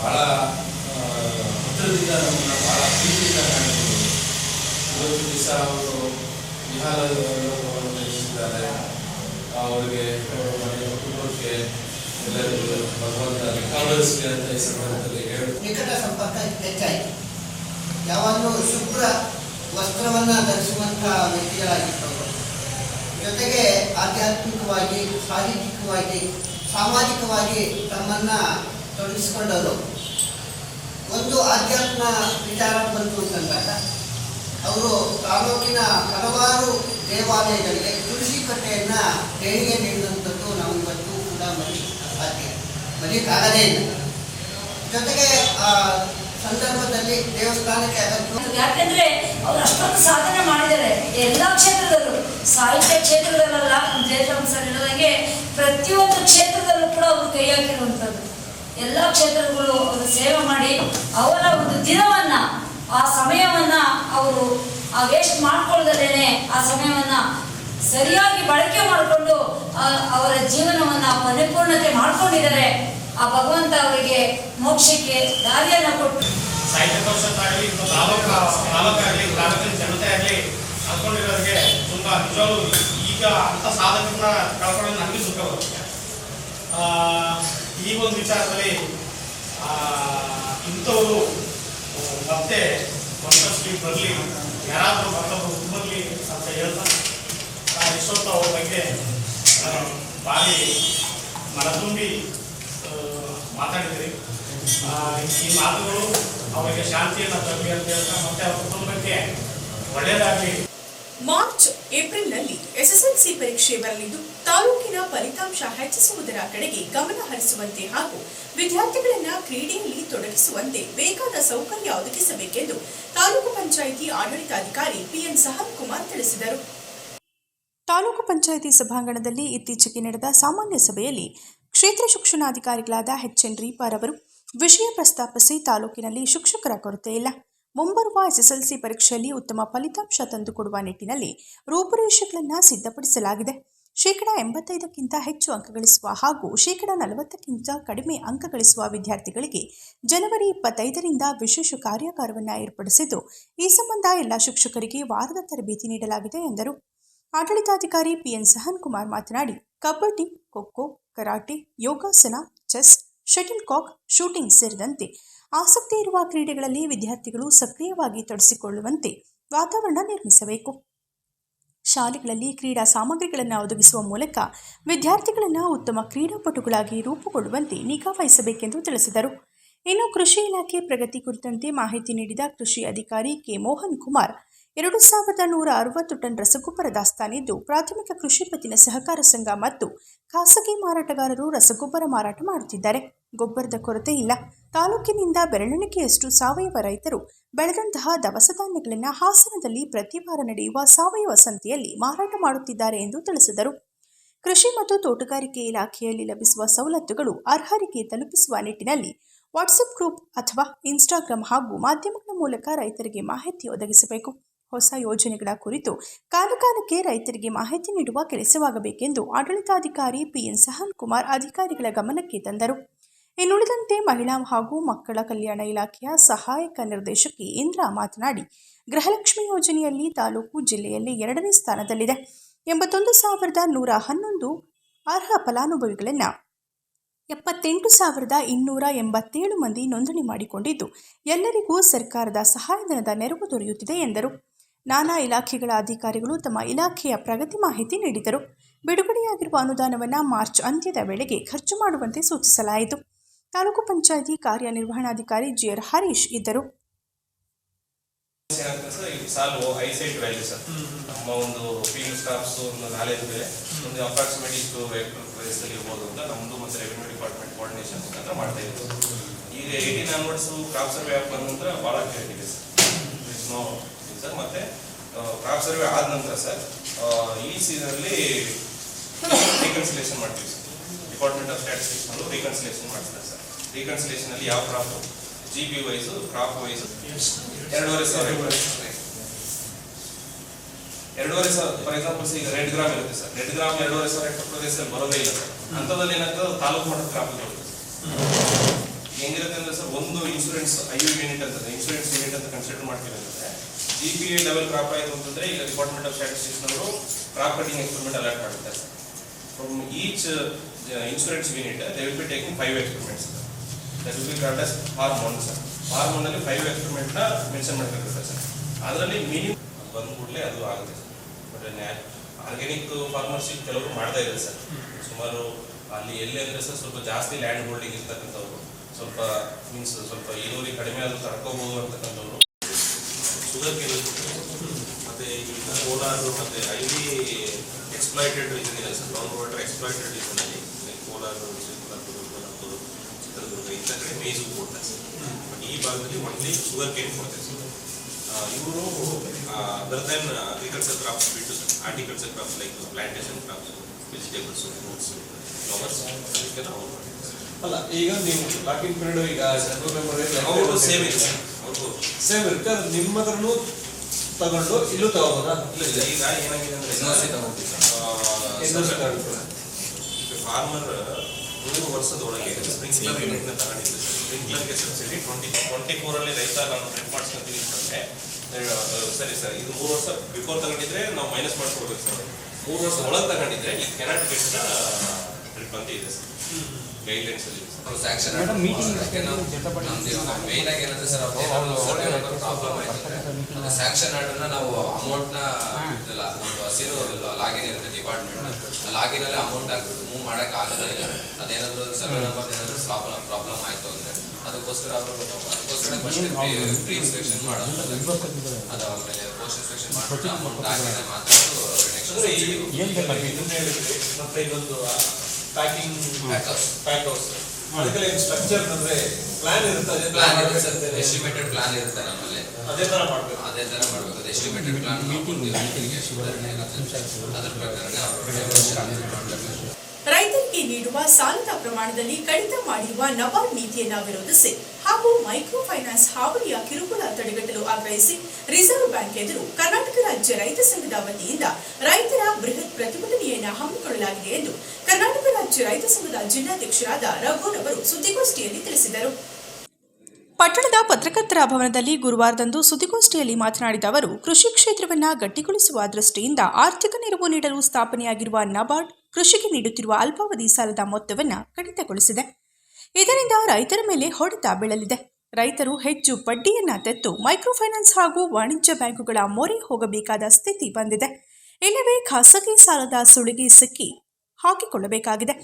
S6: ಆ, ಹತ್ತಿರದಿಂದ ನಮ್ಮನ್ನ ಬಹಳ ಪ್ರೀತಿಯಿಂದ ಕಾಣಿಸಿದ್ರು ಇವತ್ತು ದಿವಸ ಅವರು ವಿಹಾರ ಅವರಿಗೆ ಕುಟುಂಬಕ್ಕೆ ಎಲ್ಲರಿಗೂ ಭಗವಂತ ಅಂತ ಈ ಸಂದರ್ಭದಲ್ಲಿ ಹೇಳಿ.
S7: ನಿಕಟ ಸಂಪರ್ಕ ಹೆಚ್ಚಾಯಿತು. ಯಾವಾಗಲೂ ಶುಭ್ರ ವಸ್ತ್ರವನ್ನು ಧರಿಸುವಂತಹ ವ್ಯಕ್ತಿಗಳಾಗಿದ್ದವರು ಜೊತೆಗೆ ಆಧ್ಯಾತ್ಮಿಕವಾಗಿ, ಸಾಹಿತ್ಯಿಕವಾಗಿ, ಸಾಮಾಜಿಕವಾಗಿ ತಮ್ಮನ್ನ ತೊಡಗಿಸಿಕೊಂಡವರು. ಒಂದು ಆಧ್ಯಾತ್ಮ ವಿಚಾರ ಬಂತು ಅಂತಂದಾಗ, ಅವರು ತಾಲೂಕಿನ ಹಲವಾರು ದೇವಾಲಯಗಳಿಗೆ ತುಳಸಿ ಕಟ್ಟೆಯನ್ನ ದೇಣಿಗೆ ನಾವು ಮರಿ ಸಾಧ್ಯ ಮರೆಯಕ್ಕಾಗದೇ ಇಲ್ಲ. ಜೊತೆಗೆ, ಆ, ಸಂದರ್ಭದಲ್ಲಿ ದೇವಸ್ಥಾನಕ್ಕೆ
S8: ಯಾಕೆಂದ್ರೆ ಅವ್ರು ಅಷ್ಟೊಂದು ಸಾಧನೆ ಮಾಡಿದ್ದಾರೆ. ಎಲ್ಲಾ ಕ್ಷೇತ್ರದಲ್ಲೂ, ಸಾಹಿತ್ಯ ಕ್ಷೇತ್ರದಲ್ಲ ಜಯರಾಮ್ ಸರ್ ಪ್ರತಿಯೊಂದು ಕ್ಷೇತ್ರದಲ್ಲೂ ಕೂಡ ಅವರು ಕೈ ಹಾಕಿರುವಂತದ್ದು ಎಲ್ಲ ಕ್ಷೇತ್ರಗಳು ಅವರು ಸೇವೆ ಮಾಡಿ, ಅವರ ಒಂದು ದಿನವನ್ನ, ಆ ಸಮಯವನ್ನ ಅವರು ವೇಸ್ಟ್ ಮಾಡ್ಕೊಳ್ದಲೇನೆ ಆ ಸಮಯವನ್ನ ಸರಿಯಾಗಿ ಬಳಕೆ ಮಾಡಿಕೊಂಡು ಅವರ ಜೀವನವನ್ನ ಪರಿಪೂರ್ಣತೆ ಮಾಡ್ಕೊಂಡಿದ್ದಾರೆ. ಆ ಭಗವಂತ ಅವರಿಗೆ ಮೋಕ್ಷಕ್ಕೆ ದಾರಿಯನ್ನ ಕೊಟ್ಟು.
S9: ಸಾಹಿತ್ಯ ಪರಿಷತ್ ಆಗಲಿ ತಾಲೂಕಾಗಲಿ ತಾಲೂಕಿನ ಜನತೆ ಆಗಲಿ ತುಂಬ ನಿಜವಾಗ್ಲೂ ಈಗ ಅಂತ ಸಾಧಕರನ್ನ ಕಳ್ಕೊಳ್ಳೋದು ನನಗೆ ಬರುತ್ತೆ. ಈ ಒಂದು ವಿಚಾರದಲ್ಲಿ ಇಂಥವರು ಮತ್ತೆ ಮತ್ತಷ್ಟು ಬರಲಿ, ಯಾರಾದರೂ ಮತ್ತೊಬ್ಬರು ಬರಲಿ ಅಂತ ಹೇಳ್ತಾ ಅವ್ರ ಬಗ್ಗೆ ಭಾರಿ ಮನತುಂಬಿ ಮಾತಾಡಿದ್ರಿ. ಈ ಮಾತುಗಳು ಅವರಿಗೆ ಶಾಂತಿಯನ್ನು ತರಲಿ ಅಂತ ಹೇಳ್ತಾ ಮತ್ತೆ ಅವ್ರ ಕುಟುಂಬಕ್ಕೆ ಒಳ್ಳೆಯದಾಗಲಿ
S1: ಮಾರ್ಚ್ ಏಪ್ರಿಲ್ನಲ್ಲಿ ಎಸ್ಎಸ್ಎಲ್ಸಿ ಪರೀಕ್ಷೆ ಬರಲಿದ್ದು, ತಾಲೂಕಿನ ಫಲಿತಾಂಶ ಹೆಚ್ಚಿಸುವುದರ ಕಡೆಗೆ ಗಮನ ಹರಿಸುವಂತೆ ಹಾಗೂ ವಿದ್ಯಾರ್ಥಿಗಳನ್ನ ಕ್ರೀಡೆಯಲ್ಲಿ ತೊಡಗಿಸುವಂತೆ ಬೇಕಾದ ಸೌಕರ್ಯ ಒದಗಿಸಬೇಕೆಂದು ತಾಲೂಕು ಪಂಚಾಯಿತಿ ಆಡಳಿತಾಧಿಕಾರಿ ಪಿಎನ್ ಸಹನ್ ಕುಮಾರ್ ತಿಳಿಸಿದರು. ತಾಲೂಕು ಪಂಚಾಯಿತಿ ಸಭಾಂಗಣದಲ್ಲಿ ಇತ್ತೀಚೆಗೆ ನಡೆದ ಸಾಮಾನ್ಯ ಸಭೆಯಲ್ಲಿ ಕ್ಷೇತ್ರ ಶಿಕ್ಷಣಾಧಿಕಾರಿಗಳಾದ ಎಚ್ ಎನ್ ರೀಪಾರ್ ಅವರು ವಿಷಯ ಪ್ರಸ್ತಾಪಿಸಿ ತಾಲೂಕಿನಲ್ಲಿ ಶಿಕ್ಷಕರ ಕೊರತೆ ಇಲ್ಲ. ಮುಂಬರುವ ಎಸ್ಎಸ್ಎಲ್ಸಿ ಪರೀಕ್ಷೆಯಲ್ಲಿ ಉತ್ತಮ ಫಲಿತಾಂಶ ತಂದುಕೊಡುವ ನಿಟ್ಟಿನಲ್ಲಿ ರೂಪುರೇಷೆಗಳನ್ನು ಸಿದ್ಧಪಡಿಸಲಾಗಿದೆ. ಶೇಕಡ ಎಂಬತ್ತೈದಕ್ಕಿಂತ ಹೆಚ್ಚು ಅಂಕಗಳಿಸುವ ಹಾಗೂ ಶೇಕಡ ನಲವತ್ತಕ್ಕಿಂತ ಕಡಿಮೆ ಅಂಕಗಳಿಸುವ ವಿದ್ಯಾರ್ಥಿಗಳಿಗೆ ಜನವರಿ ಇಪ್ಪತ್ತೈದರಿಂದ ವಿಶೇಷ ಕಾರ್ಯಾಗಾರವನ್ನು ಏರ್ಪಡಿಸಿದ್ದು, ಈ ಸಂಬಂಧ ಎಲ್ಲ ಶಿಕ್ಷಕರಿಗೆ ವಾರದ ತರಬೇತಿ ನೀಡಲಾಗಿದೆ ಎಂದರು. ಆಡಳಿತಾಧಿಕಾರಿ ಪಿಎನ್ ಸಹನ್ ಕುಮಾರ್ ಮಾತನಾಡಿ, ಕಬಡ್ಡಿ, ಖೋಖೋ, ಕರಾಟೆ, ಯೋಗಾಸನ, ಚೆಸ್ ಶಟಲ್ ಕಾಕ್ ಶೂಟಿಂಗ್ ಸೇರಿದಂತೆ ಆಸಕ್ತಿ ಇರುವ ಕ್ರೀಡೆಗಳಲ್ಲಿ ವಿದ್ಯಾರ್ಥಿಗಳು ಸಕ್ರಿಯವಾಗಿ ತೊಡಗಿಸಿಕೊಳ್ಳುವಂತೆ ವಾತಾವರಣ ನಿರ್ಮಿಸಬೇಕು. ಶಾಲೆಗಳಲ್ಲಿ ಕ್ರೀಡಾ ಸಾಮಗ್ರಿಗಳನ್ನು ಒದಗಿಸುವ ಮೂಲಕ ವಿದ್ಯಾರ್ಥಿಗಳನ್ನು ಉತ್ತಮ ಕ್ರೀಡಾಪಟುಗಳಾಗಿ ರೂಪುಗೊಳ್ಳುವಂತೆ ನಿಗಾ ವಹಿಸಬೇಕೆಂದು ತಿಳಿಸಿದರು. ಇನ್ನು ಕೃಷಿ ಇಲಾಖೆ ಪ್ರಗತಿ ಕುರಿತಂತೆ ಮಾಹಿತಿ ನೀಡಿದ ಕೃಷಿ ಅಧಿಕಾರಿ ಕೆ. ಮೋಹನ್ ಕುಮಾರ್ ಎರಡು ಸಾವಿರದ ನೂರ ಅರವತ್ತು ಟನ್ ರಸಗೊಬ್ಬರ ದಾಸ್ತಾನಿದ್ದು ಪ್ರಾಥಮಿಕ ಕೃಷಿ ಪತ್ತಿನ ಸಹಕಾರ ಸಂಘ ಮತ್ತು ಖಾಸಗಿ ಮಾರಾಟಗಾರರು ರಸಗೊಬ್ಬರ ಮಾರಾಟ ಮಾಡುತ್ತಿದ್ದಾರೆ. ಗೊಬ್ಬರದ ಕೊರತೆ ಇಲ್ಲ. ತಾಲೂಕಿನಿಂದ ಬೆರಳೆಣಿಕೆಯಷ್ಟು ಸಾವಯವ ರೈತರು ಬೆಳೆದಂತಹ ದವಸ ಧಾನ್ಯಗಳನ್ನು ಹಾಸನದಲ್ಲಿ ಪ್ರತಿ ವಾರ ನಡೆಯುವ ಸಾವಯವ ಸಂತೆಯಲ್ಲಿ ಮಾರಾಟ ಮಾಡುತ್ತಿದ್ದಾರೆ ಎಂದು ತಿಳಿಸಿದರು. ಕೃಷಿ ಮತ್ತು ತೋಟಗಾರಿಕೆ ಇಲಾಖೆಯಲ್ಲಿ ಲಭಿಸುವ ಸವಲತ್ತುಗಳು ಅರ್ಹರಿಗೆ ತಲುಪಿಸುವ ನಿಟ್ಟಿನಲ್ಲಿ ವಾಟ್ಸಪ್ ಗ್ರೂಪ್ ಅಥವಾ ಇನ್ಸ್ಟಾಗ್ರಾಂ ಹಾಗೂ ಮಾಧ್ಯಮಗಳ ಮೂಲಕ ರೈತರಿಗೆ ಮಾಹಿತಿ ಒದಗಿಸಬೇಕು. ಹೊಸ ಯೋಜನೆಗಳ ಕುರಿತು ಕಾಲಕಾಲಕ್ಕೆ ರೈತರಿಗೆ ಮಾಹಿತಿ ನೀಡುವ ಕೆಲಸವಾಗಬೇಕೆಂದು ಆಡಳಿತಾಧಿಕಾರಿ ಪಿಎನ್ ಸಹನ್ ಕುಮಾರ್ ಅಧಿಕಾರಿಗಳ ಗಮನಕ್ಕೆ ತಂದರು. ಇನ್ನುಳಿದಂತೆ ಮಹಿಳಾ ಹಾಗೂ ಮಕ್ಕಳ ಕಲ್ಯಾಣ ಇಲಾಖೆಯ ಸಹಾಯಕ ನಿರ್ದೇಶಕಿ ಇಂದ್ರ ಮಾತನಾಡಿ, ಗೃಹಲಕ್ಷ್ಮಿ ಯೋಜನೆಯಲ್ಲಿ ತಾಲೂಕು ಜಿಲ್ಲೆಯಲ್ಲಿ ಎರಡನೇ ಸ್ಥಾನದಲ್ಲಿದೆ. ಎಂಬತ್ತೊಂದು ಸಾವಿರದ ನೂರ ಹನ್ನೊಂದು ಅರ್ಹ ಫಲಾನುಭವಿಗಳನ್ನು ಎಪ್ಪತ್ತೆಂಟು ಸಾವಿರದ ಇನ್ನೂರ ಎಂಬತ್ತೇಳು ಮಂದಿ ನೋಂದಣಿ ಮಾಡಿಕೊಂಡಿದ್ದು, ಎಲ್ಲರಿಗೂ ಸರ್ಕಾರದ ಸಹಾಯಧನದ ನೆರವು ದೊರೆಯುತ್ತಿದೆ ಎಂದರು. ನಾನಾ ಇಲಾಖೆಗಳ ಅಧಿಕಾರಿಗಳು ತಮ್ಮ ಇಲಾಖೆಯ ಪ್ರಗತಿ ಮಾಹಿತಿ ನೀಡಿದರು. ಬಿಡುಗಡೆಯಾಗಿರುವ ಅನುದಾನವನ್ನು ಮಾರ್ಚ್ ಅಂತ್ಯದ ವೇಳೆಗೆ ಖರ್ಚು ಮಾಡುವಂತೆ ಸೂಚಿಸಲಾಯಿತು. ತಾಲೂಕು ಪಂಚಾಯಿತಿ ಕಾರ್ಯನಿರ್ವಹಣಾಧಿಕಾರಿ ಜಿಆರ್ ಹರೀಶ್ ಇದ್ದರು.
S6: ಈಗ ಏಯ್ಟೀನ್ ಆನ್ವರ್ಡ್ಸ್ ಕ್ರಾಪ್ ಸರ್ವೆ ಬಂದ ಭಾಳ ಸರ್. No sir. ಮತ್ತೆ ಕ್ರಾಪ್ ಸರ್ವೆ ಆದ ನಂತರ ಸರ್ ಈ ಸೀಸನಲ್ಲಿ ರೀಕನ್ಸಿಲೇಷನ್ ಮಾಡ್ತೀವಿ ಸರ್. ಡಿಪಾರ್ಟ್ಮೆಂಟ್ ಆಫ್ ಸ್ಟ್ಯಾಟಿಸ್ಟಿಕ್ಸ್ ಅನ್ನು ರೀಕನ್ಸಿಲೇಷನ್ ಮಾಡ್ತಾರೆ ಸರ್. ರೀಕನ್ಸಿಲೇಷನ್ ಅಲ್ಲಿ ಯಾವ crop G B wise crop wise ಎರಡೂವರೆ ಸಾವಿರ ಎರಡೂವರೆ ಸಾವಿರ ಫಾರ್ ಎಕ್ಸಾಂಪಲ್ಸ್ ಈಗ ರೆಡ್ ಗ್ರಾಮ್ ಇರುತ್ತೆ ಸರ್. ರೆಡ್ ಗ್ರಾಮ್ ಎರಡೂವರೆ ಸಾವಿರ ಹೆಕ್ಟರ್ ಪ್ರದೇಶದಲ್ಲಿ ಬರೋದೇ ಇಲ್ಲ ಸರ್. ಅಂಥದ್ದಲ್ಲಿ ಏನಾಗ್ತದೆ? ತಾಲೂಕು ಮಟ್ಟದ ಕ್ರಾಪ್ ಬರುತ್ತೆ ಹೆಂಗಿರುತ್ತೆ ಅಂದ್ರೆ ಸರ್ ಒಂದು ಇನ್ಸೂರೆನ್ಸ್ ಐ ಯು ಯೂನಿಟ್ ಅಂತ ಇನ್ಸೂರೆನ್ಸ್ ಯೂನಿಟ್ ಅಂತ ಕನ್ಸಿಡರ್ ಮಾಡ್ತೀವಿ ಅಂತಂದ್ರೆ ಜಿ ಪಿ ಲೆವೆಲ್ ಕ್ರಾಪ್ ಆಯಿತು ಅಂತಂದ್ರೆ ಈಗ ಡಿಪಾರ್ಟ್ಮೆಂಟ್ ಆಫ್ ಸ್ಟಾಟಿಸ್ಟಿಕ್ಸ್ ನವರು ಕ್ರಾಪ್ ಕಟಿಂಗ್ ಎಕ್ಸ್ಪೆರಿಮೆಂಟ್ ಅಲರ್ಟ್ ಮಾಡುತ್ತಾರೆ from each insurance unit they will be taking five experiments that will be called as hormone sir hormone ಅಲ್ಲಿ five ಎಕ್ಸ್ಪೆರಿಮೆಂಟ್ನ mention ಮಾಡಿರ್ತಾರೆ sir. ಅದರಲ್ಲಿ minimum ಬಂದ ಕೂಡಲೇ ಅದು ಆಗುತ್ತೆ ಬಟ್ ಆರ್ಗ್ಯಾನಿಕ್ ಫಾರ್ಮರ್ಶಿಪ್ ಕೆಲವರು ಮಾಡ್ತಾ ಇದ್ದಾರೆ ಸರ್. ಸುಮಾರು ಅಲ್ಲಿ ಎಲ್ಲಿ ಅಂದರೆ ಸರ್ ಸ್ವಲ್ಪ ಜಾಸ್ತಿ ಲ್ಯಾಂಡ್ ಹೋಲ್ಡಿಂಗ್ ಇರ್ತಕ್ಕಂಥವ್ರು, ಸ್ವಲ್ಪ ಮೀನ್ಸ್ ಸ್ವಲ್ಪ ಇಳುವರಿ ಕಡಿಮೆ ಆದರೂ ತರ್ಕೋಬೋದು ಅಂತಕ್ಕಂಥವ್ರು ಶುಗರ್ ಕೇನ್ ಮತ್ತೆ ಈಗ ಕೋಲಾರ ಮತ್ತೆ ಐಲಿ ಎಕ್ಸ್ಪ್ಲೈಟೆಡ್ ರೀಸನ್ ಇದೆ ಸರ್ ಲಾಂಗ್ ವಾಟರ್ ಎಕ್ಸ್ಪ್ಲಾಯ್ಟೆಡ್ ರೀಸನಲ್ಲಿ ಕೋಲಾರ ಚಿಕ್ಕಬಳ್ಳಾಪುರ ಚಿತ್ರದುರ್ಗ ಇಂಥ ಕಡೆ ಮೇಜು ಕೊಡ್ತಾರೆ ಸರ್ ಬಟ್ ಈ ಭಾಗದಲ್ಲಿ ಒನ್ಲಿ ಶುಗರ್ ಕೇನ್ ಕೊಡ್ತಾರೆ ಸರ್ ಇವರು ಅದರ್ ದೆನ್ ಅಗ್ರಿಕಲ್ಚರ್ ಕ್ರಾಪ್ಸ್ ಬಿಟ್ಟು sir horticulture crops like plantation crops vegetables fruits flowers ಅದಕ್ಕೆ ನಾವು
S10: ಅಲ್ಲ ಈಗ ನೀವು ಲಾಕಿಂಗ್ ಪೀರಿಯಡ್ ಈಗ
S6: ಅವರು ಸೇಮ್ ಇದೆ. ಸರ್ ಅವ್ರಿಗೂ
S10: ಸೇಮ್ ಇರುತ್ತೆ ಅದು ನಿಮ್ಮ ಹತ್ರನೂ ತಗೊಂಡು ಇಲ್ಲೂ ತಗೋಬೋದಾ?
S6: ಇಲ್ಲ ಇಲ್ಲ. ಈಗ ಏನಾಗಿದೆ ಅಂದ್ರೆ
S10: ಇನ್ನೊಂದು ತಗೊಳ್ತೀರಾ?
S6: ಈಗ ಫಾರ್ಮರ್ ಮೂರು ವರ್ಷದೊಳಗೆ ಸ್ಪ್ರಿಂಕ್ಲರ್ ಯೂನಿಟ್ನ ತಗೊಂಡಿದ್ದು ಸರ್. ಸ್ಪ್ರಿಂಕ್ಲರ್ಗೆ ಸಬ್ಸಿಡಿ ಟ್ವೆಂಟಿ ಟ್ವೆಂಟಿ ಫೋರಲ್ಲಿ ರೈತ ನಾನು ಟ್ರಿಪ್ ಮಾಡಿಸ್ಕೊತೀನಿ ಅಂತಂದ್ರೆ ಸರಿ ಸರ್ ಇದು ಮೂರು ವರ್ಷ ಬಿಫೋರ್ ತಗೊಂಡಿದ್ರೆ ನಾವು ಮೈನಸ್ ಮಾಡಿಸ್ಕೊಡ್ಬೇಕು ಸರ್. ಮೂರು ವರ್ಷ ಒಳಗೆ ತಗೊಂಡಿದ್ರೆ ಈ ಕೆನಾಟ್ ಗೆಟ್ ಡ್ರಿಪ್ ಅಂತ ಇದೆ ಸರ್. ಗೈಡ್ಲೈನ್ಸ್ ಅಲ್ಲಿ ಇದೆ ಸರ್.
S11: ಸ್ಯಾಂಕ್ಷನ್ ನಮ್ದು ಮೇನ್ ಆಗಿ ಏನಂದ್ರೆ ಸರ್ ಪ್ರಾಬ್ಲಮ್ ಆಯ್ತು. ಸ್ಯಾಂಕ್ಷನ್ ಆರ್ಡರ್ನ ನಾವು ಅಮೌಂಟ್ನ ಇದೆಲ್ಲ ಒಂದು ಹಸಿರು ಲಾಗಿನ್ ಇರುತ್ತೆ ಡಿಪಾರ್ಟ್ಮೆಂಟ್ ಲಾಗಿನ್ ಅಲ್ಲಿ ಅಮೌಂಟ್ ಹಾಕ್ಬಿಟ್ಟು ಮೂವ್ ಮಾಡಕ್ ಆಗಲ್ಲ ಇಲ್ಲ. ಅದೇನಾದ್ರು ಸರ್ವೆ ನಂಬರ್ ಏನಾದ್ರು ಪ್ರಾಬ್ಲಮ್ ಪ್ರಾಬ್ಲಮ್ ಆಯ್ತು ಅಂದ್ರೆ ಅದಕ್ಕೋಸ್ಕರ ಅವರು ಅದಕ್ಕೋಸ್ಕರ ಫಸ್ಟ್ ಪ್ರೀ ಇನ್ಸ್ಪೆಕ್ಷನ್ ಮಾಡೋದು. ಅದಾದ್ಮೇಲೆ ಪೋಸ್ಟ್ ಇನ್ಸ್ಪೆಕ್ಷನ್ ಮಾಡ್ಬಿಟ್ಟು ಅಮೌಂಟ್ ಹಾಕಿದ್ರೆ ಮಾತ್ರ
S6: ಅಂದ್ರೆ ಈ ಇದನ್ನ ಹೇಳಿದ್ರಿ ಮತ್ತೆ ಇನ್ನೊಂದು ಪ್ಯಾಕಿಂಗ್ ಪ್ಯಾಕ್ ಹೌಸ್ ಅದಕ್ಕೆಲ್ಲ ಏನು ಸ್ಟ್ರಕ್ಚರ್ ಅಂದ್ರೆ ಪ್ಲಾನ್ ಇರುತ್ತೆ? ಅದೇ
S11: ಪ್ಲಾನ್ ಇರುತ್ತೆ. ಎಸ್ಟಿಮೇಟೆಡ್ ಪ್ಲಾನ್ ಇರುತ್ತೆ ನಮ್ಮಲ್ಲಿ.
S6: ಅದೇ ತರ ಮಾಡ್ಬೇಕು.
S11: ಅದೇ ತರ ಮಾಡ್ಬೇಕು. ಅದು ಎಸ್ಟಿಮೇಟೆಡ್ ಪ್ಲಾನ್ ಅದ್ರ ಪ್ರಕಾರ
S1: ರೈತರಿಗೆ ನೀಡುವ ಸಾಲದ ಪ್ರಮಾಣದಲ್ಲಿ ಕಡಿತ ಮಾಡಿರುವ ನಬಾರ್ಡ್ ನೀತಿಯನ್ನು ವಿರೋಧಿಸಿ ಹಾಗೂ ಮೈಕ್ರೋ ಫೈನಾನ್ಸ್ ಹಾವಳಿಯ ಕಿರುಕುಳ ತಡೆಗಟ್ಟಲು ಆಗ್ರಹಿಸಿ ರಿಸರ್ವ್ ಬ್ಯಾಂಕ್ ಎದುರು ಕರ್ನಾಟಕ ರಾಜ್ಯ ರೈತ ಸಂಘದ ವತಿಯಿಂದ ರೈತರ ಬೃಹತ್ ಪ್ರತಿಭಟನೆಯನ್ನು ಹಮ್ಮಿಕೊಳ್ಳಲಾಗಿದೆ ಎಂದು ಕರ್ನಾಟಕ ರಾಜ್ಯ ರೈತ ಸಂಘದ ಜಿಲ್ಲಾಧ್ಯಕ್ಷರಾದ ರಘುರವರು ಸುದ್ದಿಗೋಷ್ಠಿಯಲ್ಲಿ ತಿಳಿಸಿದರು. ಪಟ್ಟಣದ ಪತ್ರಕರ್ತರ ಭವನದಲ್ಲಿ ಗುರುವಾರದಂದು ಸುದ್ದಿಗೋಷ್ಠಿಯಲ್ಲಿ ಮಾತನಾಡಿದ ಅವರು, ಕೃಷಿ ಕ್ಷೇತ್ರವನ್ನು ಗಟ್ಟಿಗೊಳಿಸುವ ದೃಷ್ಟಿಯಿಂದ ಆರ್ಥಿಕ ನೆರವು ನೀಡಲು ಸ್ಥಾಪನೆಯಾಗಿರುವ ನಬಾರ್ಡ್ ಕೃಷಿಗೆ ನೀಡುತ್ತಿರುವ ಅಲ್ಪಾವಧಿ ಸಾಲದ ಮೊತ್ತವನ್ನು ಕಡಿತಗೊಳಿಸಿದೆ. ಇದರಿಂದ ರೈತರ ಮೇಲೆ ಹೊಡೆತ ಬೀಳಲಿದೆ. ರೈತರು ಹೆಚ್ಚು ಬಡ್ಡಿಯನ್ನ ತೆತ್ತು ಮೈಕ್ರೋಫೈನಾನ್ಸ್ ಹಾಗೂ ವಾಣಿಜ್ಯ ಬ್ಯಾಂಕುಗಳ ಮೊರೆ ಹೋಗಬೇಕಾದ ಸ್ಥಿತಿ ಬಂದಿದೆ. ಇಲ್ಲವೇ ಖಾಸಗಿ ಸಾಲದ ಸುಳಿಗೆ ಸಿಕ್ಕಿ ಹಾಕಿಕೊಳ್ಳಬೇಕಾಗಿದೆ.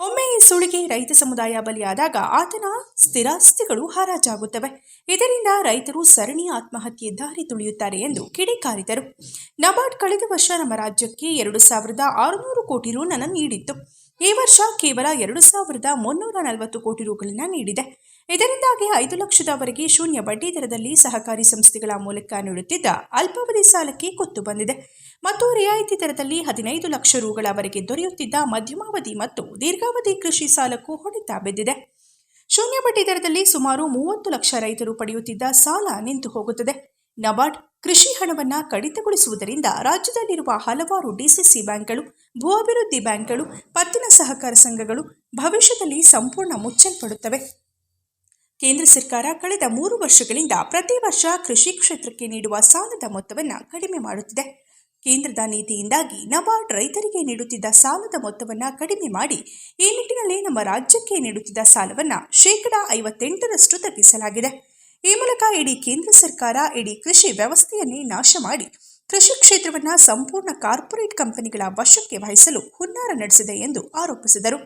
S1: ಒಮ್ಮೆ ಈ ಸುಳಿಗೆ ರೈತ ಸಮುದಾಯ ಬಲಿಯಾದಾಗ ಆತನ ಸ್ಥಿರಾಸ್ತಿಗಳು ಹರಾಜಾಗುತ್ತವೆ. ಇದರಿಂದ ರೈತರು ಸರಣಿ ಆತ್ಮಹತ್ಯೆ ದಾರಿ ತುಳಿಯುತ್ತಾರೆ ಎಂದು ಕಿಡಿಕಾರಿದರು. ನಬಾರ್ಡ್ ಕಳೆದ ವರ್ಷ ನಮ್ಮ ರಾಜ್ಯಕ್ಕೆ ಎರಡು ಸಾವಿರದ ಆರುನೂರು ಕೋಟಿ ಋಣನ ನೀಡಿತ್ತು. ಈ ವರ್ಷ ಕೇವಲ ಎರಡು ಸಾವಿರದ ಮುನ್ನೂರ ನಲವತ್ತು ಕೋಟಿ ರುಗಳನ್ನು ನೀಡಿದೆ. ಇದರಿಂದಾಗಿ ಐದು ಲಕ್ಷದವರೆಗೆ ಶೂನ್ಯ ಬಡ್ಡಿ ದರದಲ್ಲಿ ಸಹಕಾರಿ ಸಂಸ್ಥೆಗಳ ಮೂಲಕ ನೀಡುತ್ತಿದ್ದ ಅಲ್ಪಾವಧಿ ಸಾಲಕ್ಕೆ ಕೊತ್ತು ಬಂದಿದೆ. ಮತ್ತು ರಿಯಾಯಿತಿ ದರದಲ್ಲಿ ಹದಿನೈದು ಲಕ್ಷ ರುಗಳವರೆಗೆ ದೊರೆಯುತ್ತಿದ್ದ ಮಧ್ಯಮಾವಧಿ ಮತ್ತು ದೀರ್ಘಾವಧಿ ಕೃಷಿ ಸಾಲಕ್ಕೂ ಹೊಡೆತ ಬಿದ್ದಿದೆ. ಶೂನ್ಯ ಬಡ್ಡಿ ದರದಲ್ಲಿ ಸುಮಾರು ಮೂವತ್ತು ಲಕ್ಷ ರೈತರು ಪಡೆಯುತ್ತಿದ್ದ ಸಾಲ ನಿಂತು ಹೋಗುತ್ತದೆ. ನಬಾರ್ಡ್ ಕೃಷಿ ಹಣವನ್ನು ಕಡಿತಗೊಳಿಸುವುದರಿಂದ ರಾಜ್ಯದಲ್ಲಿರುವ ಹಲವಾರು ಡಿಸಿಸಿ ಬ್ಯಾಂಕ್ಗಳು ಭೂ ಅಭಿವೃದ್ಧಿ ಬ್ಯಾಂಕ್ಗಳು, ಪತ್ತಿನ ಸಹಕಾರ ಸಂಘಗಳು ಭವಿಷ್ಯದಲ್ಲಿ ಸಂಪೂರ್ಣ ಮುಚ್ಚಲ್ಪಡುತ್ತವೆ. ಕೇಂದ್ರ ಸರ್ಕಾರ ಕಳೆದ ಮೂರು ವರ್ಷಗಳಿಂದ ಪ್ರತಿ ವರ್ಷ ಕೃಷಿ ಕ್ಷೇತ್ರಕ್ಕೆ ನೀಡುವ ಸಾಲದ ಮೊತ್ತವನ್ನು ಕಡಿಮೆ ಮಾಡುತ್ತಿದೆ. ಕೇಂದ್ರದ ನೀತಿಯಿಂದಾಗಿ ನಬಾರ್ಡ್ ರೈತರಿಗೆ ನೀಡುತ್ತಿದ್ದ ಸಾಲದ ಮೊತ್ತವನ್ನು ಕಡಿಮೆ ಮಾಡಿ ಈ ನಿಟ್ಟಿನಲ್ಲಿ ನಮ್ಮ ರಾಜ್ಯಕ್ಕೆ ನೀಡುತ್ತಿದ್ದ ಸಾಲವನ್ನು ಶೇಕಡಾ ಐವತ್ತೆಂಟರಷ್ಟು ತಗ್ಗಿಸಲಾಗಿದೆ. ಈ ಮೂಲಕ ಇಡೀ ಕೇಂದ್ರ ಸರ್ಕಾರ ಇಡೀ ಕೃಷಿ ವ್ಯವಸ್ಥೆಯನ್ನೇ ನಾಶ ಮಾಡಿ ಕೃಷಿ ಕ್ಷೇತ್ರವನ್ನು ಸಂಪೂರ್ಣ ಕಾರ್ಪೊರೇಟ್ ಕಂಪನಿಗಳ ವಶಕ್ಕೆ ವಹಿಸಲು ಹುನ್ನಾರ ನಡೆಸಿದೆ ಎಂದು ಆರೋಪಿಸಿದರು.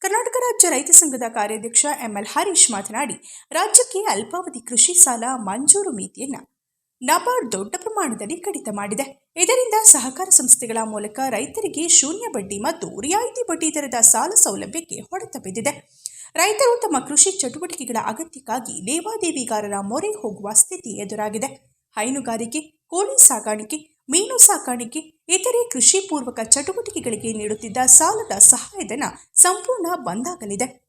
S1: ಕರ್ನಾಟಕ ರಾಜ್ಯ ರೈತ ಸಂಘದ ಕಾರ್ಯಾಧ್ಯಕ್ಷ ಎಂಎಲ್ ಹರೀಶ್ ಮಾತನಾಡಿ, ರಾಜ್ಯಕ್ಕೆ ಅಲ್ಪಾವಧಿ ಕೃಷಿ ಸಾಲ ಮಂಜೂರು ಮಿತಿಯನ್ನು ನಬಾರ್ಡ್ ದೊಡ್ಡ ಪ್ರಮಾಣದಲ್ಲಿ ಕಡಿತ ಮಾಡಿದೆ. ಇದರಿಂದ ಸಹಕಾರ ಸಂಸ್ಥೆಗಳ ಮೂಲಕ ರೈತರಿಗೆ ಶೂನ್ಯ ಬಡ್ಡಿ ಮತ್ತು ರಿಯಾಯಿತಿ ಬಡ್ಡಿ ದರದ ಸಾಲ ಸೌಲಭ್ಯಕ್ಕೆ ಹೊಡೆತ ಬಿದ್ದಿದೆ. ರೈತರು ತಮ್ಮ ಕೃಷಿ ಚಟುವಟಿಕೆಗಳ ಅಗತ್ಯಕ್ಕಾಗಿ ಲೇವಾದೇವಿಗಾರರ ಮೊರೆ ಹೋಗುವ ಸ್ಥಿತಿ ಎದುರಾಗಿದೆ. ಹೈನುಗಾರಿಕೆ, ಕೋಳಿ ಸಾಕಾಣಿಕೆ, ಮೀನು ಸಾಕಾಣಿಕೆ, ಇತರೆ ಕೃಷಿ ಪೂರ್ವಕ ಚಟುವಟಿಕೆಗಳಿಗೆ ನೀಡುತ್ತಿದ್ದ ಸಾಲದ ಸಹಾಯಧನ ಸಂಪೂರ್ಣ ಬಂದಾಗಲಿದೆ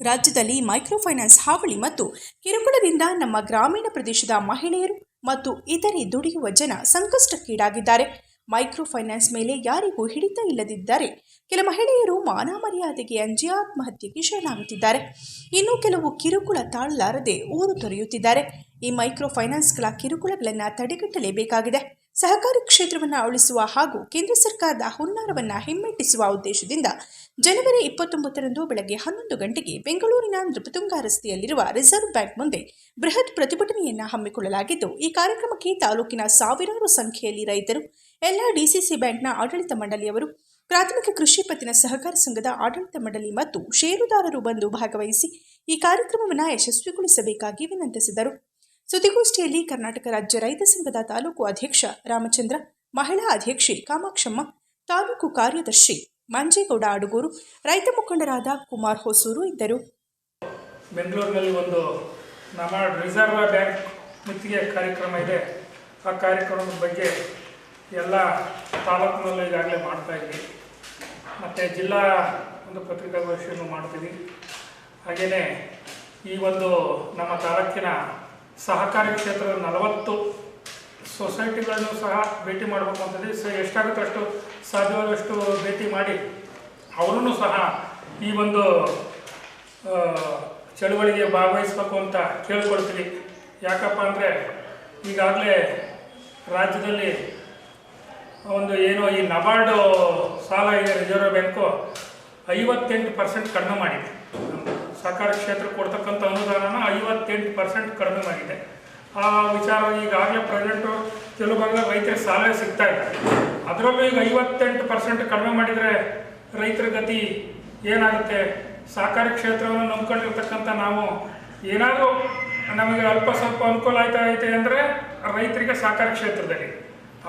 S1: ರಾಜ್ಯದಲ್ಲಿ ಮೈಕ್ರೋ ಫೈನಾನ್ಸ್ ಹಾವಳಿ ಮತ್ತು ಕಿರುಕುಳದಿಂದ ನಮ್ಮ ಗ್ರಾಮೀಣ ಪ್ರದೇಶದ ಮಹಿಳೆಯರು ಮತ್ತು ಇತರೆ ದುಡಿಯುವ ಜನ ಸಂಕಷ್ಟಕ್ಕೀಡಾಗಿದ್ದಾರೆ. ಮೈಕ್ರೋ ಫೈನಾನ್ಸ್ ಮೇಲೆ ಯಾರಿಗೂ ಹಿಡಿತ ಇಲ್ಲದಿದ್ದರೆ ಕೆಲ ಮಹಿಳೆಯರು ಮಾನ ಮರ್ಯಾದೆಗೆ ಅಂಜಿ ಆತ್ಮಹತ್ಯೆಗೆ ಶರಣಾಗುತ್ತಿದ್ದಾರೆ. ಇನ್ನು ಕೆಲವು ಕಿರುಕುಳ ತಾಳಲಾರದೆ ಊರು ತೊರೆಯುತ್ತಿದ್ದಾರೆ. ಈ ಮೈಕ್ರೋ ಫೈನಾನ್ಸ್ಗಳ ಕಿರುಕುಳಗಳನ್ನು ತಡೆಗಟ್ಟಲೇಬೇಕಾಗಿದೆ. ಸಹಕಾರಿ ಕ್ಷೇತ್ರವನ್ನು ಉಳಿಸುವ ಹಾಗೂ ಕೇಂದ್ರ ಸರ್ಕಾರದ ಹುನ್ನಾರವನ್ನು ಹಿಮ್ಮೆಟ್ಟಿಸುವ ಉದ್ದೇಶದಿಂದ ಜನವರಿ ಇಪ್ಪತ್ತೊಂಬತ್ತರಂದು ಬೆಳಗ್ಗೆ ಹನ್ನೊಂದು ಗಂಟೆಗೆ ಬೆಂಗಳೂರಿನ ನೃಪತುಂಗ ರಸ್ತೆಯಲ್ಲಿರುವ ರಿಸರ್ವ್ ಬ್ಯಾಂಕ್ ಮುಂದೆ ಬೃಹತ್ ಪ್ರತಿಭಟನೆಯನ್ನು ಹಮ್ಮಿಕೊಳ್ಳಲಾಗಿದ್ದು, ಈ ಕಾರ್ಯಕ್ರಮಕ್ಕೆ ತಾಲೂಕಿನ ಸಾವಿರಾರು ಸಂಖ್ಯೆಯಲ್ಲಿ ರೈತರು, ಎಲ್ಲ ಡಿಸಿಸಿ ಬ್ಯಾಂಕ್ನ ಆಡಳಿತ ಮಂಡಳಿಯವರು, ಪ್ರಾಥಮಿಕ ಕೃಷಿ ಪತ್ತಿನ ಸಹಕಾರ ಸಂಘದ ಆಡಳಿತ ಮಂಡಳಿ ಮತ್ತು ಷೇರುದಾರರು ಬಂದು ಭಾಗವಹಿಸಿ ಈ ಕಾರ್ಯಕ್ರಮವನ್ನು ಯಶಸ್ವಿಗೊಳಿಸಬೇಕಾಗಿ ವಿನಂತಿಸಿದರು. ಸುದ್ದಿಗೋಷ್ಠಿಯಲ್ಲಿ ಕರ್ನಾಟಕ ರಾಜ್ಯ ರೈತ ಸಂಘದ ತಾಲೂಕು ಅಧ್ಯಕ್ಷ ರಾಮಚಂದ್ರ, ಮಹಿಳಾ ಅಧ್ಯಕ್ಷೆ ಕಾಮಾಕ್ಷಮ್ಮ, ತಾಲೂಕು ಕಾರ್ಯದರ್ಶಿ ಮಂಜೇಗೌಡ ಅಡುಗೂರು, ರೈತ ಮುಖಂಡರಾದ ಕುಮಾರ್ ಹೊಸೂರು ಇದ್ದರು.
S12: ಬೆಂಗಳೂರಿನಲ್ಲಿ ಒಂದು ನಮ್ಮ ರಿಸರ್ವ್ ಬ್ಯಾಂಕ್ ಮುತ್ತಿಗೆ ಕಾರ್ಯಕ್ರಮ ಇದೆ. ಆ ಕಾರ್ಯಕ್ರಮದ ಬಗ್ಗೆ ಎಲ್ಲ ತಾಲೂಕಿನಲ್ಲೂ ಈಗಾಗಲೇ ಮಾಡ್ತಾ ಇದ್ವಿ. ಮತ್ತು ಜಿಲ್ಲಾ ಒಂದು ಪತ್ರಿಕಾಗೋಷ್ಠಿಯನ್ನು ಮಾಡ್ತೀವಿ. ಹಾಗೆಯೇ ಈ ಒಂದು ನಮ್ಮ ತಾಲೂಕಿನ ಸಹಕಾರಿ ಕ್ಷೇತ್ರದ ನಲವತ್ತು ಸೊಸೈಟಿಗಳನ್ನು ಸಹ ಭೇಟಿ ಮಾಡಬೇಕು ಅಂತಂದರೆ ಸೊ ಎಷ್ಟಾಗುತ್ತೆ ಅಷ್ಟು ಸಾಧ್ಯವಾದಷ್ಟು ಭೇಟಿ ಮಾಡಿ ಅವರನ್ನು ಸಹ ಈ ಒಂದು ಚಳುವಳಿಗೆ ಭಾಗವಹಿಸಬೇಕು ಅಂತ ಕೇಳ್ಕೊಳ್ತೀವಿ. ಯಾಕಪ್ಪ ಅಂದರೆ ಈಗಾಗಲೇ ರಾಜ್ಯದಲ್ಲಿ ಒಂದು ಏನು ಈ ನಬಾರ್ಡು ಸಾಲ ಇದೆ ರಿಸರ್ವ್ ಬ್ಯಾಂಕು ಐವತ್ತೆಂಟು ಪರ್ಸೆಂಟ್ ಕಡಿಮೆ ಮಾಡಿದೆ. ಸಹಕಾರ ಕ್ಷೇತ್ರಕ್ಕೆ ಕೊಡ್ತಕ್ಕಂಥ ಅನುದಾನನ ಐವತ್ತೆಂಟು ಪರ್ಸೆಂಟ್ ಕಡಿಮೆ ಮಾಡಿದೆ. ಆ ವಿಚಾರ ಈಗಾಗಲೇ ಪ್ರೆಸೆಂಟು ಕೆಲವು ಭಾಗದಲ್ಲಿ ರೈತರಿಗೆ ಸಾಲ ಸಿಗ್ತಾ ಇದೆ. ಅದರಲ್ಲೂ ಈಗ ಐವತ್ತೆಂಟು ಪರ್ಸೆಂಟ್ ಕಡಿಮೆ ಮಾಡಿದರೆ ರೈತರ ಗತಿ ಏನಾಗುತ್ತೆ? ಸಹಕಾರಿ ಕ್ಷೇತ್ರವನ್ನು ನಂಬ್ಕೊಂಡಿರ್ತಕ್ಕಂಥ ನಾವು ಏನಾದರೂ ನಮಗೆ ಅಲ್ಪ ಸ್ವಲ್ಪ ಅನುಕೂಲ ಆಯ್ತಾ ಐತೆ ಅಂದರೆ ರೈತರಿಗೆ ಸಹಕಾರಿ ಕ್ಷೇತ್ರದಲ್ಲಿ.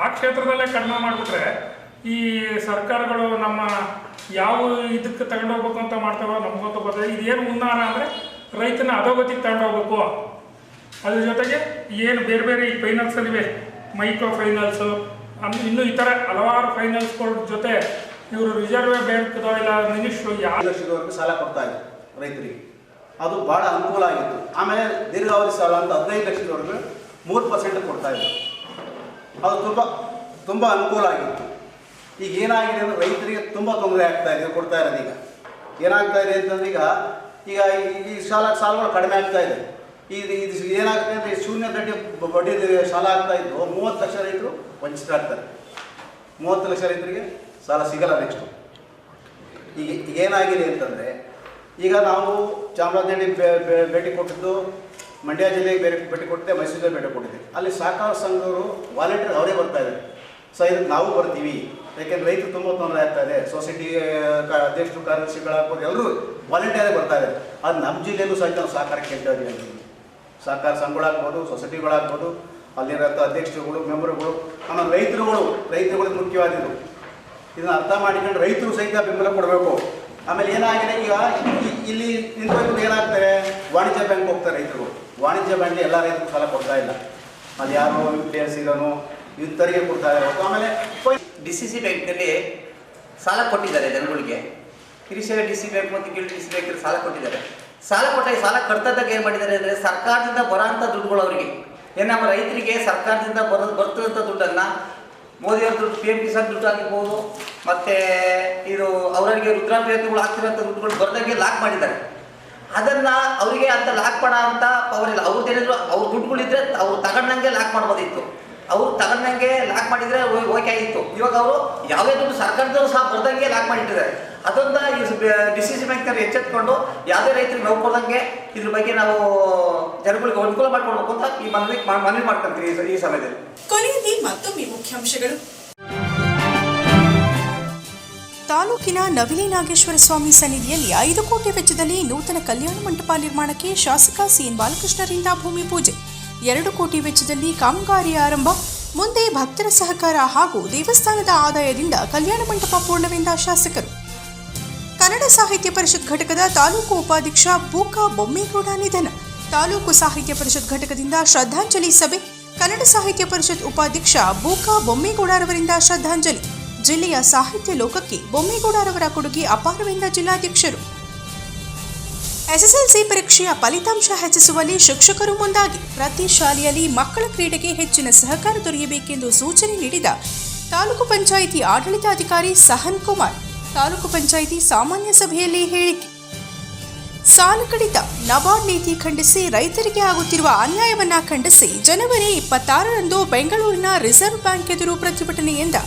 S12: ಆ ಕ್ಷೇತ್ರದಲ್ಲೇ ಕಡಿಮೆ ಮಾಡಿಬಿಟ್ರೆ ಈ ಸರ್ಕಾರಗಳು ನಮ್ಮ ಯಾವ ಇದಕ್ಕೆ ತಗೊಂಡೋಗ್ಬೇಕು ಅಂತ ಮಾಡ್ತಾವೋ ನಮ್ಗೊತ್ತು ಬರ್ತದೆ ಇದೇನು ಮುನ್ನಾರ ಅಂದರೆ ರೈತನ ಅಧೋಗತಿಗೆ ತಗೊಂಡೋಗ್ಬೇಕು ಅದ್ರ ಜೊತೆಗೆ ಏನು ಬೇರೆ ಬೇರೆ ಈ ಫೈನಲ್ಸಲ್ಲಿವೆ ಮೈಕ್ರೋ ಫೈನಲ್ಸ್ ಅಂದ್ರೆ ಇನ್ನೂ ಇತರ ಹಲವಾರು ಫೈನಲ್ಸ್ಗಳ ಜೊತೆ ಇವರು ರಿಸರ್ವ್ ಬ್ಯಾಂಕ್ ಇಲ್ಲ ಮಿನಿಸ್ಟ್ರು ಯಾವ
S13: ಲಕ್ಷದವರೆಗೂ ಸಾಲ ಕೊಡ್ತಾ ಇದ್ರು ರೈತರಿಗೆ. ಅದು ಭಾಳ ಅನುಕೂಲ ಆಗಿತ್ತು. ಆಮೇಲೆ ದೀರ್ಘಾವಧಿ ಸಾಲ ಅಂತ ಹದಿನೈದು ಲಕ್ಷದವರೆಗೂ ಮೂರು ಪರ್ಸೆಂಟ್ ಕೊಡ್ತಾ ಇದ್ರು. ಅದು ತುಂಬ ತುಂಬ ಅನುಕೂಲ ಆಗಿತ್ತು. ಈಗ ಏನಾಗಿದೆ ಅಂದರೆ ರೈತರಿಗೆ ತುಂಬ ತೊಂದರೆ ಆಗ್ತಾ ಇದೆ, ಕೊಡ್ತಾ ಇರೋದು ಈಗ. ಏನಾಗ್ತಾ ಇದೆ ಅಂತಂದ್ರೆ ಈಗ ಈಗ ಈ- ಸಾಲ ಸಾಲಗಳು ಕಡಿಮೆ ಆಗ್ತಾ ಇದೆ. ಇದು ಇದು ಏನಾಗುತ್ತೆ ಅಂದರೆ ಶೂನ್ಯ ಬಡ್ಡಿ ಬಡ್ಡಿ ಸಾಲ ಆಗ್ತಾ ಇದ್ದು, ಮೂವತ್ತು ಲಕ್ಷ ರೈತರು ವಂಚಿತರಾಗ್ತಾರೆ. ಮೂವತ್ತು ಲಕ್ಷ ರೈತರಿಗೆ ಸಾಲ ಸಿಗಲ್ಲ ನೆಕ್ಸ್ಟು ಈಗ ಏನಾಗಿದೆ ಅಂತಂದರೆ, ಈಗ ನಾವು ಚಾಮರಾಜನಹಳ್ಳಿ ಭೇಟಿ ಕೊಟ್ಟಿದ್ದು, ಮಂಡ್ಯ ಜಿಲ್ಲೆಗೆ ಬೇರೆ ಭೇಟಿ ಕೊಟ್ಟಿದ್ದೆ, ಮೈಸೂರಿಗೆ ಭೇಟಿ ಕೊಟ್ಟಿದ್ದೆ. ಅಲ್ಲಿ ಸಹಕಾರ ಸಂಘದವರು ವಾಲಂಟಿಯರ್ ಅವರೇ ಬರ್ತಾ ಇದ್ದಾರೆ. ಸೊ ಇದಕ್ಕೆ ನಾವು ಬರ್ತೀವಿ. ಯಾಕೆಂದ್ರೆ ರೈತರು ತುಂಬ ತೊಂದರೆ ಆಗ್ತಾ ಇದೆ. ಸೊಸೈಟಿ ಅಧ್ಯಕ್ಷರು ಕಾರ್ಯದರ್ಶಿಗಳಾಗ್ಬೋದು ಎಲ್ಲರೂ ವಾಲಂಟಿಯರೇ ಬರ್ತಾ ಇದ್ದಾರೆ. ಅದು ನಮ್ಮ ಜಿಲ್ಲೆಯಲ್ಲೂ ಸಹಿತ ನಾವು ಸಹಕಾರ ಕೇಳ್ತಾ ಇದ್ದೀವಿ ಸಹಕಾರ ಸಂಘಗಳಾಗ್ಬೋದು ಸೊಸೈಟಿಗಳಾಗ್ಬೋದು ಅಲ್ಲಿರೋಂಥ ಅಧ್ಯಕ್ಷರುಗಳು, ಮೆಂಬರ್ಗಳು ಆಮೇಲೆ ರೈತರುಗಳು ರೈತರುಗಳು ಮುಖ್ಯವಾದದ್ದು. ಇದನ್ನ ಅರ್ಥ ಮಾಡಿಕೊಂಡು ರೈತರು ಸಹಿತ ಬೆಂಬಲ ಕೊಡಬೇಕು. ಆಮೇಲೆ ಏನಾಗಿದೆ ಈಗ, ಇಲ್ಲಿ ನಿಂತು ಏನಾಗ್ತಾರೆ ವಾಣಿಜ್ಯ ಬ್ಯಾಂಕ್ ಹೋಗ್ತಾರೆ ರೈತರು. ವಾಣಿಜ್ಯ ಬ್ಯಾಂಕ್ ಎಲ್ಲ ರೈತರು ಸಾಲ ಕೊಡ್ತಾ ಇಲ್ಲ. ಅಲ್ಲಿ ಯಾರೋ ಪಿ ಎಸ್ ಇರೋನು? ಇಂಥವರಿಗೆ ಕೊಡ್ತಾ ಇರಬೇಕು ಆಮೇಲೆ
S14: ಡಿ ಸಿ ಸಿ ಬ್ಯಾಂಕ್ನಲ್ಲಿ ಸಾಲ ಕೊಟ್ಟಿದ್ದಾರೆ ಜನಗಳಿಗೆ. ಕಿರಿಶೇರ ಡಿ ಸಿ ಬ್ಯಾಂಕ್ ಮತ್ತು ಗಿಲ್ ಡಿ ಸಿ ಬ್ಯಾಂಕಲ್ಲಿ ಸಾಲ ಕೊಟ್ಟಿದ್ದಾರೆ. ಸಾಲ ಕೊಟ್ಟಾಗ ಸಾಲ ಕಟ್ತದಾಗ ಏನು ಮಾಡಿದ್ದಾರೆ ಅಂದರೆ ಸರ್ಕಾರದಿಂದ ಬರೋಂಥ ದುಡ್ಡುಗಳು ಅವರಿಗೆ. ಏನು ರೈತರಿಗೆ ಸರ್ಕಾರದಿಂದ ಬರೋ ಬರ್ತಿರೋಂಥ ದುಡ್ಡನ್ನು ಮೋದಿಯವ್ರ ದುಡ್ಡು ಪಿ ಎಂ ಕಿಸಾನ್ ದುಡ್ಡು ಆಗಿರ್ಬೋದು, ಮತ್ತು ಇದು ಅವರಿಗೆ ರುದ್ರಾ ಪ್ರಯತ್ನಗಳು ಆಗ್ತಿರೋಂಥ ದುಡ್ಡುಗಳು ಬರ್ದಂಗೆ ಲಾಕ್ ಮಾಡಿದ್ದಾರೆ. ಅದನ್ನು ಅವರಿಗೆ ಅಂತ ಲಾಕ್ ಮಾಡೋ ಅಂತ ಪವರ್ ಇಲ್ಲ. ಅವ್ರದ್ದು ಏನಿದ್ರು ಅವ್ರ ದುಡ್ಡುಗಳಿದ್ರೆ ಅವ್ರು ತಗೊಂಡಂಗೆ ಲಾಕ್ ಮಾಡ್ಬೋದಿತ್ತು. ಅವ್ರು ತಗೊಂಡಂಗೆ ಲಾಕ್ ಮಾಡಿದ್ರೆ ಓಕೆ ಆಗಿತ್ತು ಇವಾಗ ಅವರು ಯಾವುದೇ ದುಡ್ಡು ಸರ್ಕಾರದವರು ಸಹ ಬರ್ದಂಗೆ ಲಾಕ್ ಮಾಡಿಟ್ಟಿದ್ದಾರೆ. ಅದೊಂದ ಡಿ ಸಿ ಸಿ ಬ್ಯಾಂಕ್ನವ್ರು ಎಚ್ಚೆತ್ಕೊಂಡು ಯಾವುದೇ ರೈತರಿಗೆ ನೋವು ಇದ್ರ ಬಗ್ಗೆ ನಾವು ಜನಗಳಿಗೆ ಅನುಕೂಲ ಮಾಡ್ಕೊಳ್ಬೇಕು ಅಂತ ಈ ಮನವಿ ಮನವಿ ಮಾಡ್ಕೊಂತೀವಿ ಈ ಸಮಯದಲ್ಲಿ.
S1: ಕೊನೆಯಲ್ಲಿ ಮತ್ತೊಮ್ಮೆ ಮುಖ್ಯಾಂಶಗಳು. ತಾಲೂಕಿನ ನವಿಲಿ ನಾಗೇಶ್ವರ ಸ್ವಾಮಿ ಸನ್ನಿಧಿಯಲ್ಲಿ ಐದು ಕೋಟಿ ವೆಚ್ಚದಲ್ಲಿ ನೂತನ ಕಲ್ಯಾಣ ಮಂಟಪ ನಿರ್ಮಾಣಕ್ಕೆ ಶಾಸಕ ಸಿಎನ್ ಬಾಲಕೃಷ್ಣರಿಂದ ಭೂಮಿ ಪೂಜೆ. ಎರಡು ಕೋಟಿ ವೆಚ್ಚದಲ್ಲಿ ಕಾಮಗಾರಿ ಆರಂಭ. ಮುಂದೆ ಭಕ್ತರ ಸಹಕಾರ ಹಾಗೂ ದೇವಸ್ಥಾನದ ಆದಾಯದಿಂದ ಕಲ್ಯಾಣ ಮಂಟಪ ಪೂರ್ಣವೆಂದ ಶಾಸಕರು. ಕನ್ನಡ ಸಾಹಿತ್ಯ ಪರಿಷತ್ ಘಟಕದ ತಾಲೂಕು ಉಪಾಧ್ಯಕ್ಷ ಬೂಕಾ ಬೊಮ್ಮೇಗೌಡ ನಿಧನ. ತಾಲೂಕು ಸಾಹಿತ್ಯ ಪರಿಷತ್ ಘಟಕದಿಂದ ಶ್ರದ್ಧಾಂಜಲಿ ಸಭೆ. ಕನ್ನಡ ಸಾಹಿತ್ಯ ಪರಿಷತ್ ಉಪಾಧ್ಯಕ್ಷ ಬೂಕಾ ಬೊಮ್ಮೇಗೌಡರವರಿಂದ ಶ್ರದ್ಧಾಂಜಲಿ. ಜಿಲ್ಲೆಯ ಸಾಹಿತ್ಯ ಲೋಕಕ್ಕೆ ಬೊಮ್ಮೇಗೌಡರವರ ಕೊಡುಗೆ ಅಪಾರವೆಂದ ಜಿಲ್ಲಾಧ್ಯಕ್ಷರು. ಎಸ್ಎಸ್ಎಲ್ಸಿ ಪರೀಕ್ಷೆಯ ಫಲಿತಾಂಶ ಹೆಚ್ಚಿಸುವಲ್ಲಿ ಶಿಕ್ಷಕರು ಮುಂದಾಗಿ ಪ್ರತಿ ಶಾಲೆಯಲ್ಲಿ ಮಕ್ಕಳ ಕ್ರೀಡೆಗೆ ಹೆಚ್ಚಿನ ಸಹಕಾರ ದೊರೆಯಬೇಕೆಂದು ಸೂಚನೆ ನೀಡಿದ ತಾಲೂಕು ಪಂಚಾಯಿತಿ ಆಡಳಿತಾಧಿಕಾರಿ ಸಹನ್ ಕುಮಾರ್, ತಾಲೂಕು ಪಂಚಾಯಿತಿ ಸಾಮಾನ್ಯ ಸಭೆಯಲ್ಲಿ ಹೇಳಿಕೆ. ಸಾಲ ಕಡಿತ ನಬಾರ್ಡ್ ನೀತಿ ಖಂಡಿಸಿ ರೈತರಿಗೆ ಆಗುತ್ತಿರುವ ಅನ್ಯಾಯವನ್ನ ಖಂಡಿಸಿ ಜನವರಿ ಇಪ್ಪತ್ತಾರರಂದು ಬೆಂಗಳೂರಿನ ರಿಸರ್ವ್ ಬ್ಯಾಂಕ್ ಎದುರು ಪ್ರತಿಭಟನೆಯಿಂದ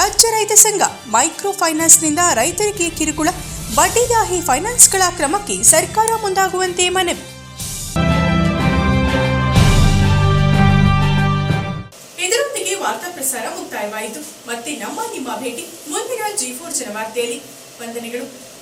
S1: ರಾಜ್ಯ ರೈತ ಸಂಘ ಮೈಕ್ರೋ ಫೈನಾನ್ಸ್ನಿಂದ ರೈತರಿಗೆ ಕಿರುಕುಳ ಬಡ್ಡಿದಾಹಿ ಫೈನಾನ್ಸ್ಗಳ ಕ್ರಮಕ್ಕೆ ಸರ್ಕಾರ ಮುಂದಾಗುವಂತೆ ಮನವಿ. ಇದರೊಂದಿಗೆ ವಾರ್ತಾ ಪ್ರಸಾರ ಮುಕ್ತಾಯವಾಯಿತು. ಮತ್ತೆ ನಮ್ಮ ನಿಮ್ಮ ಭೇಟಿ ಮುಂದಿನ ಜಿ ಫೋರ್ ಜನವಾರ್ತೆಯಲ್ಲಿ ವಂದನೆಗಳು.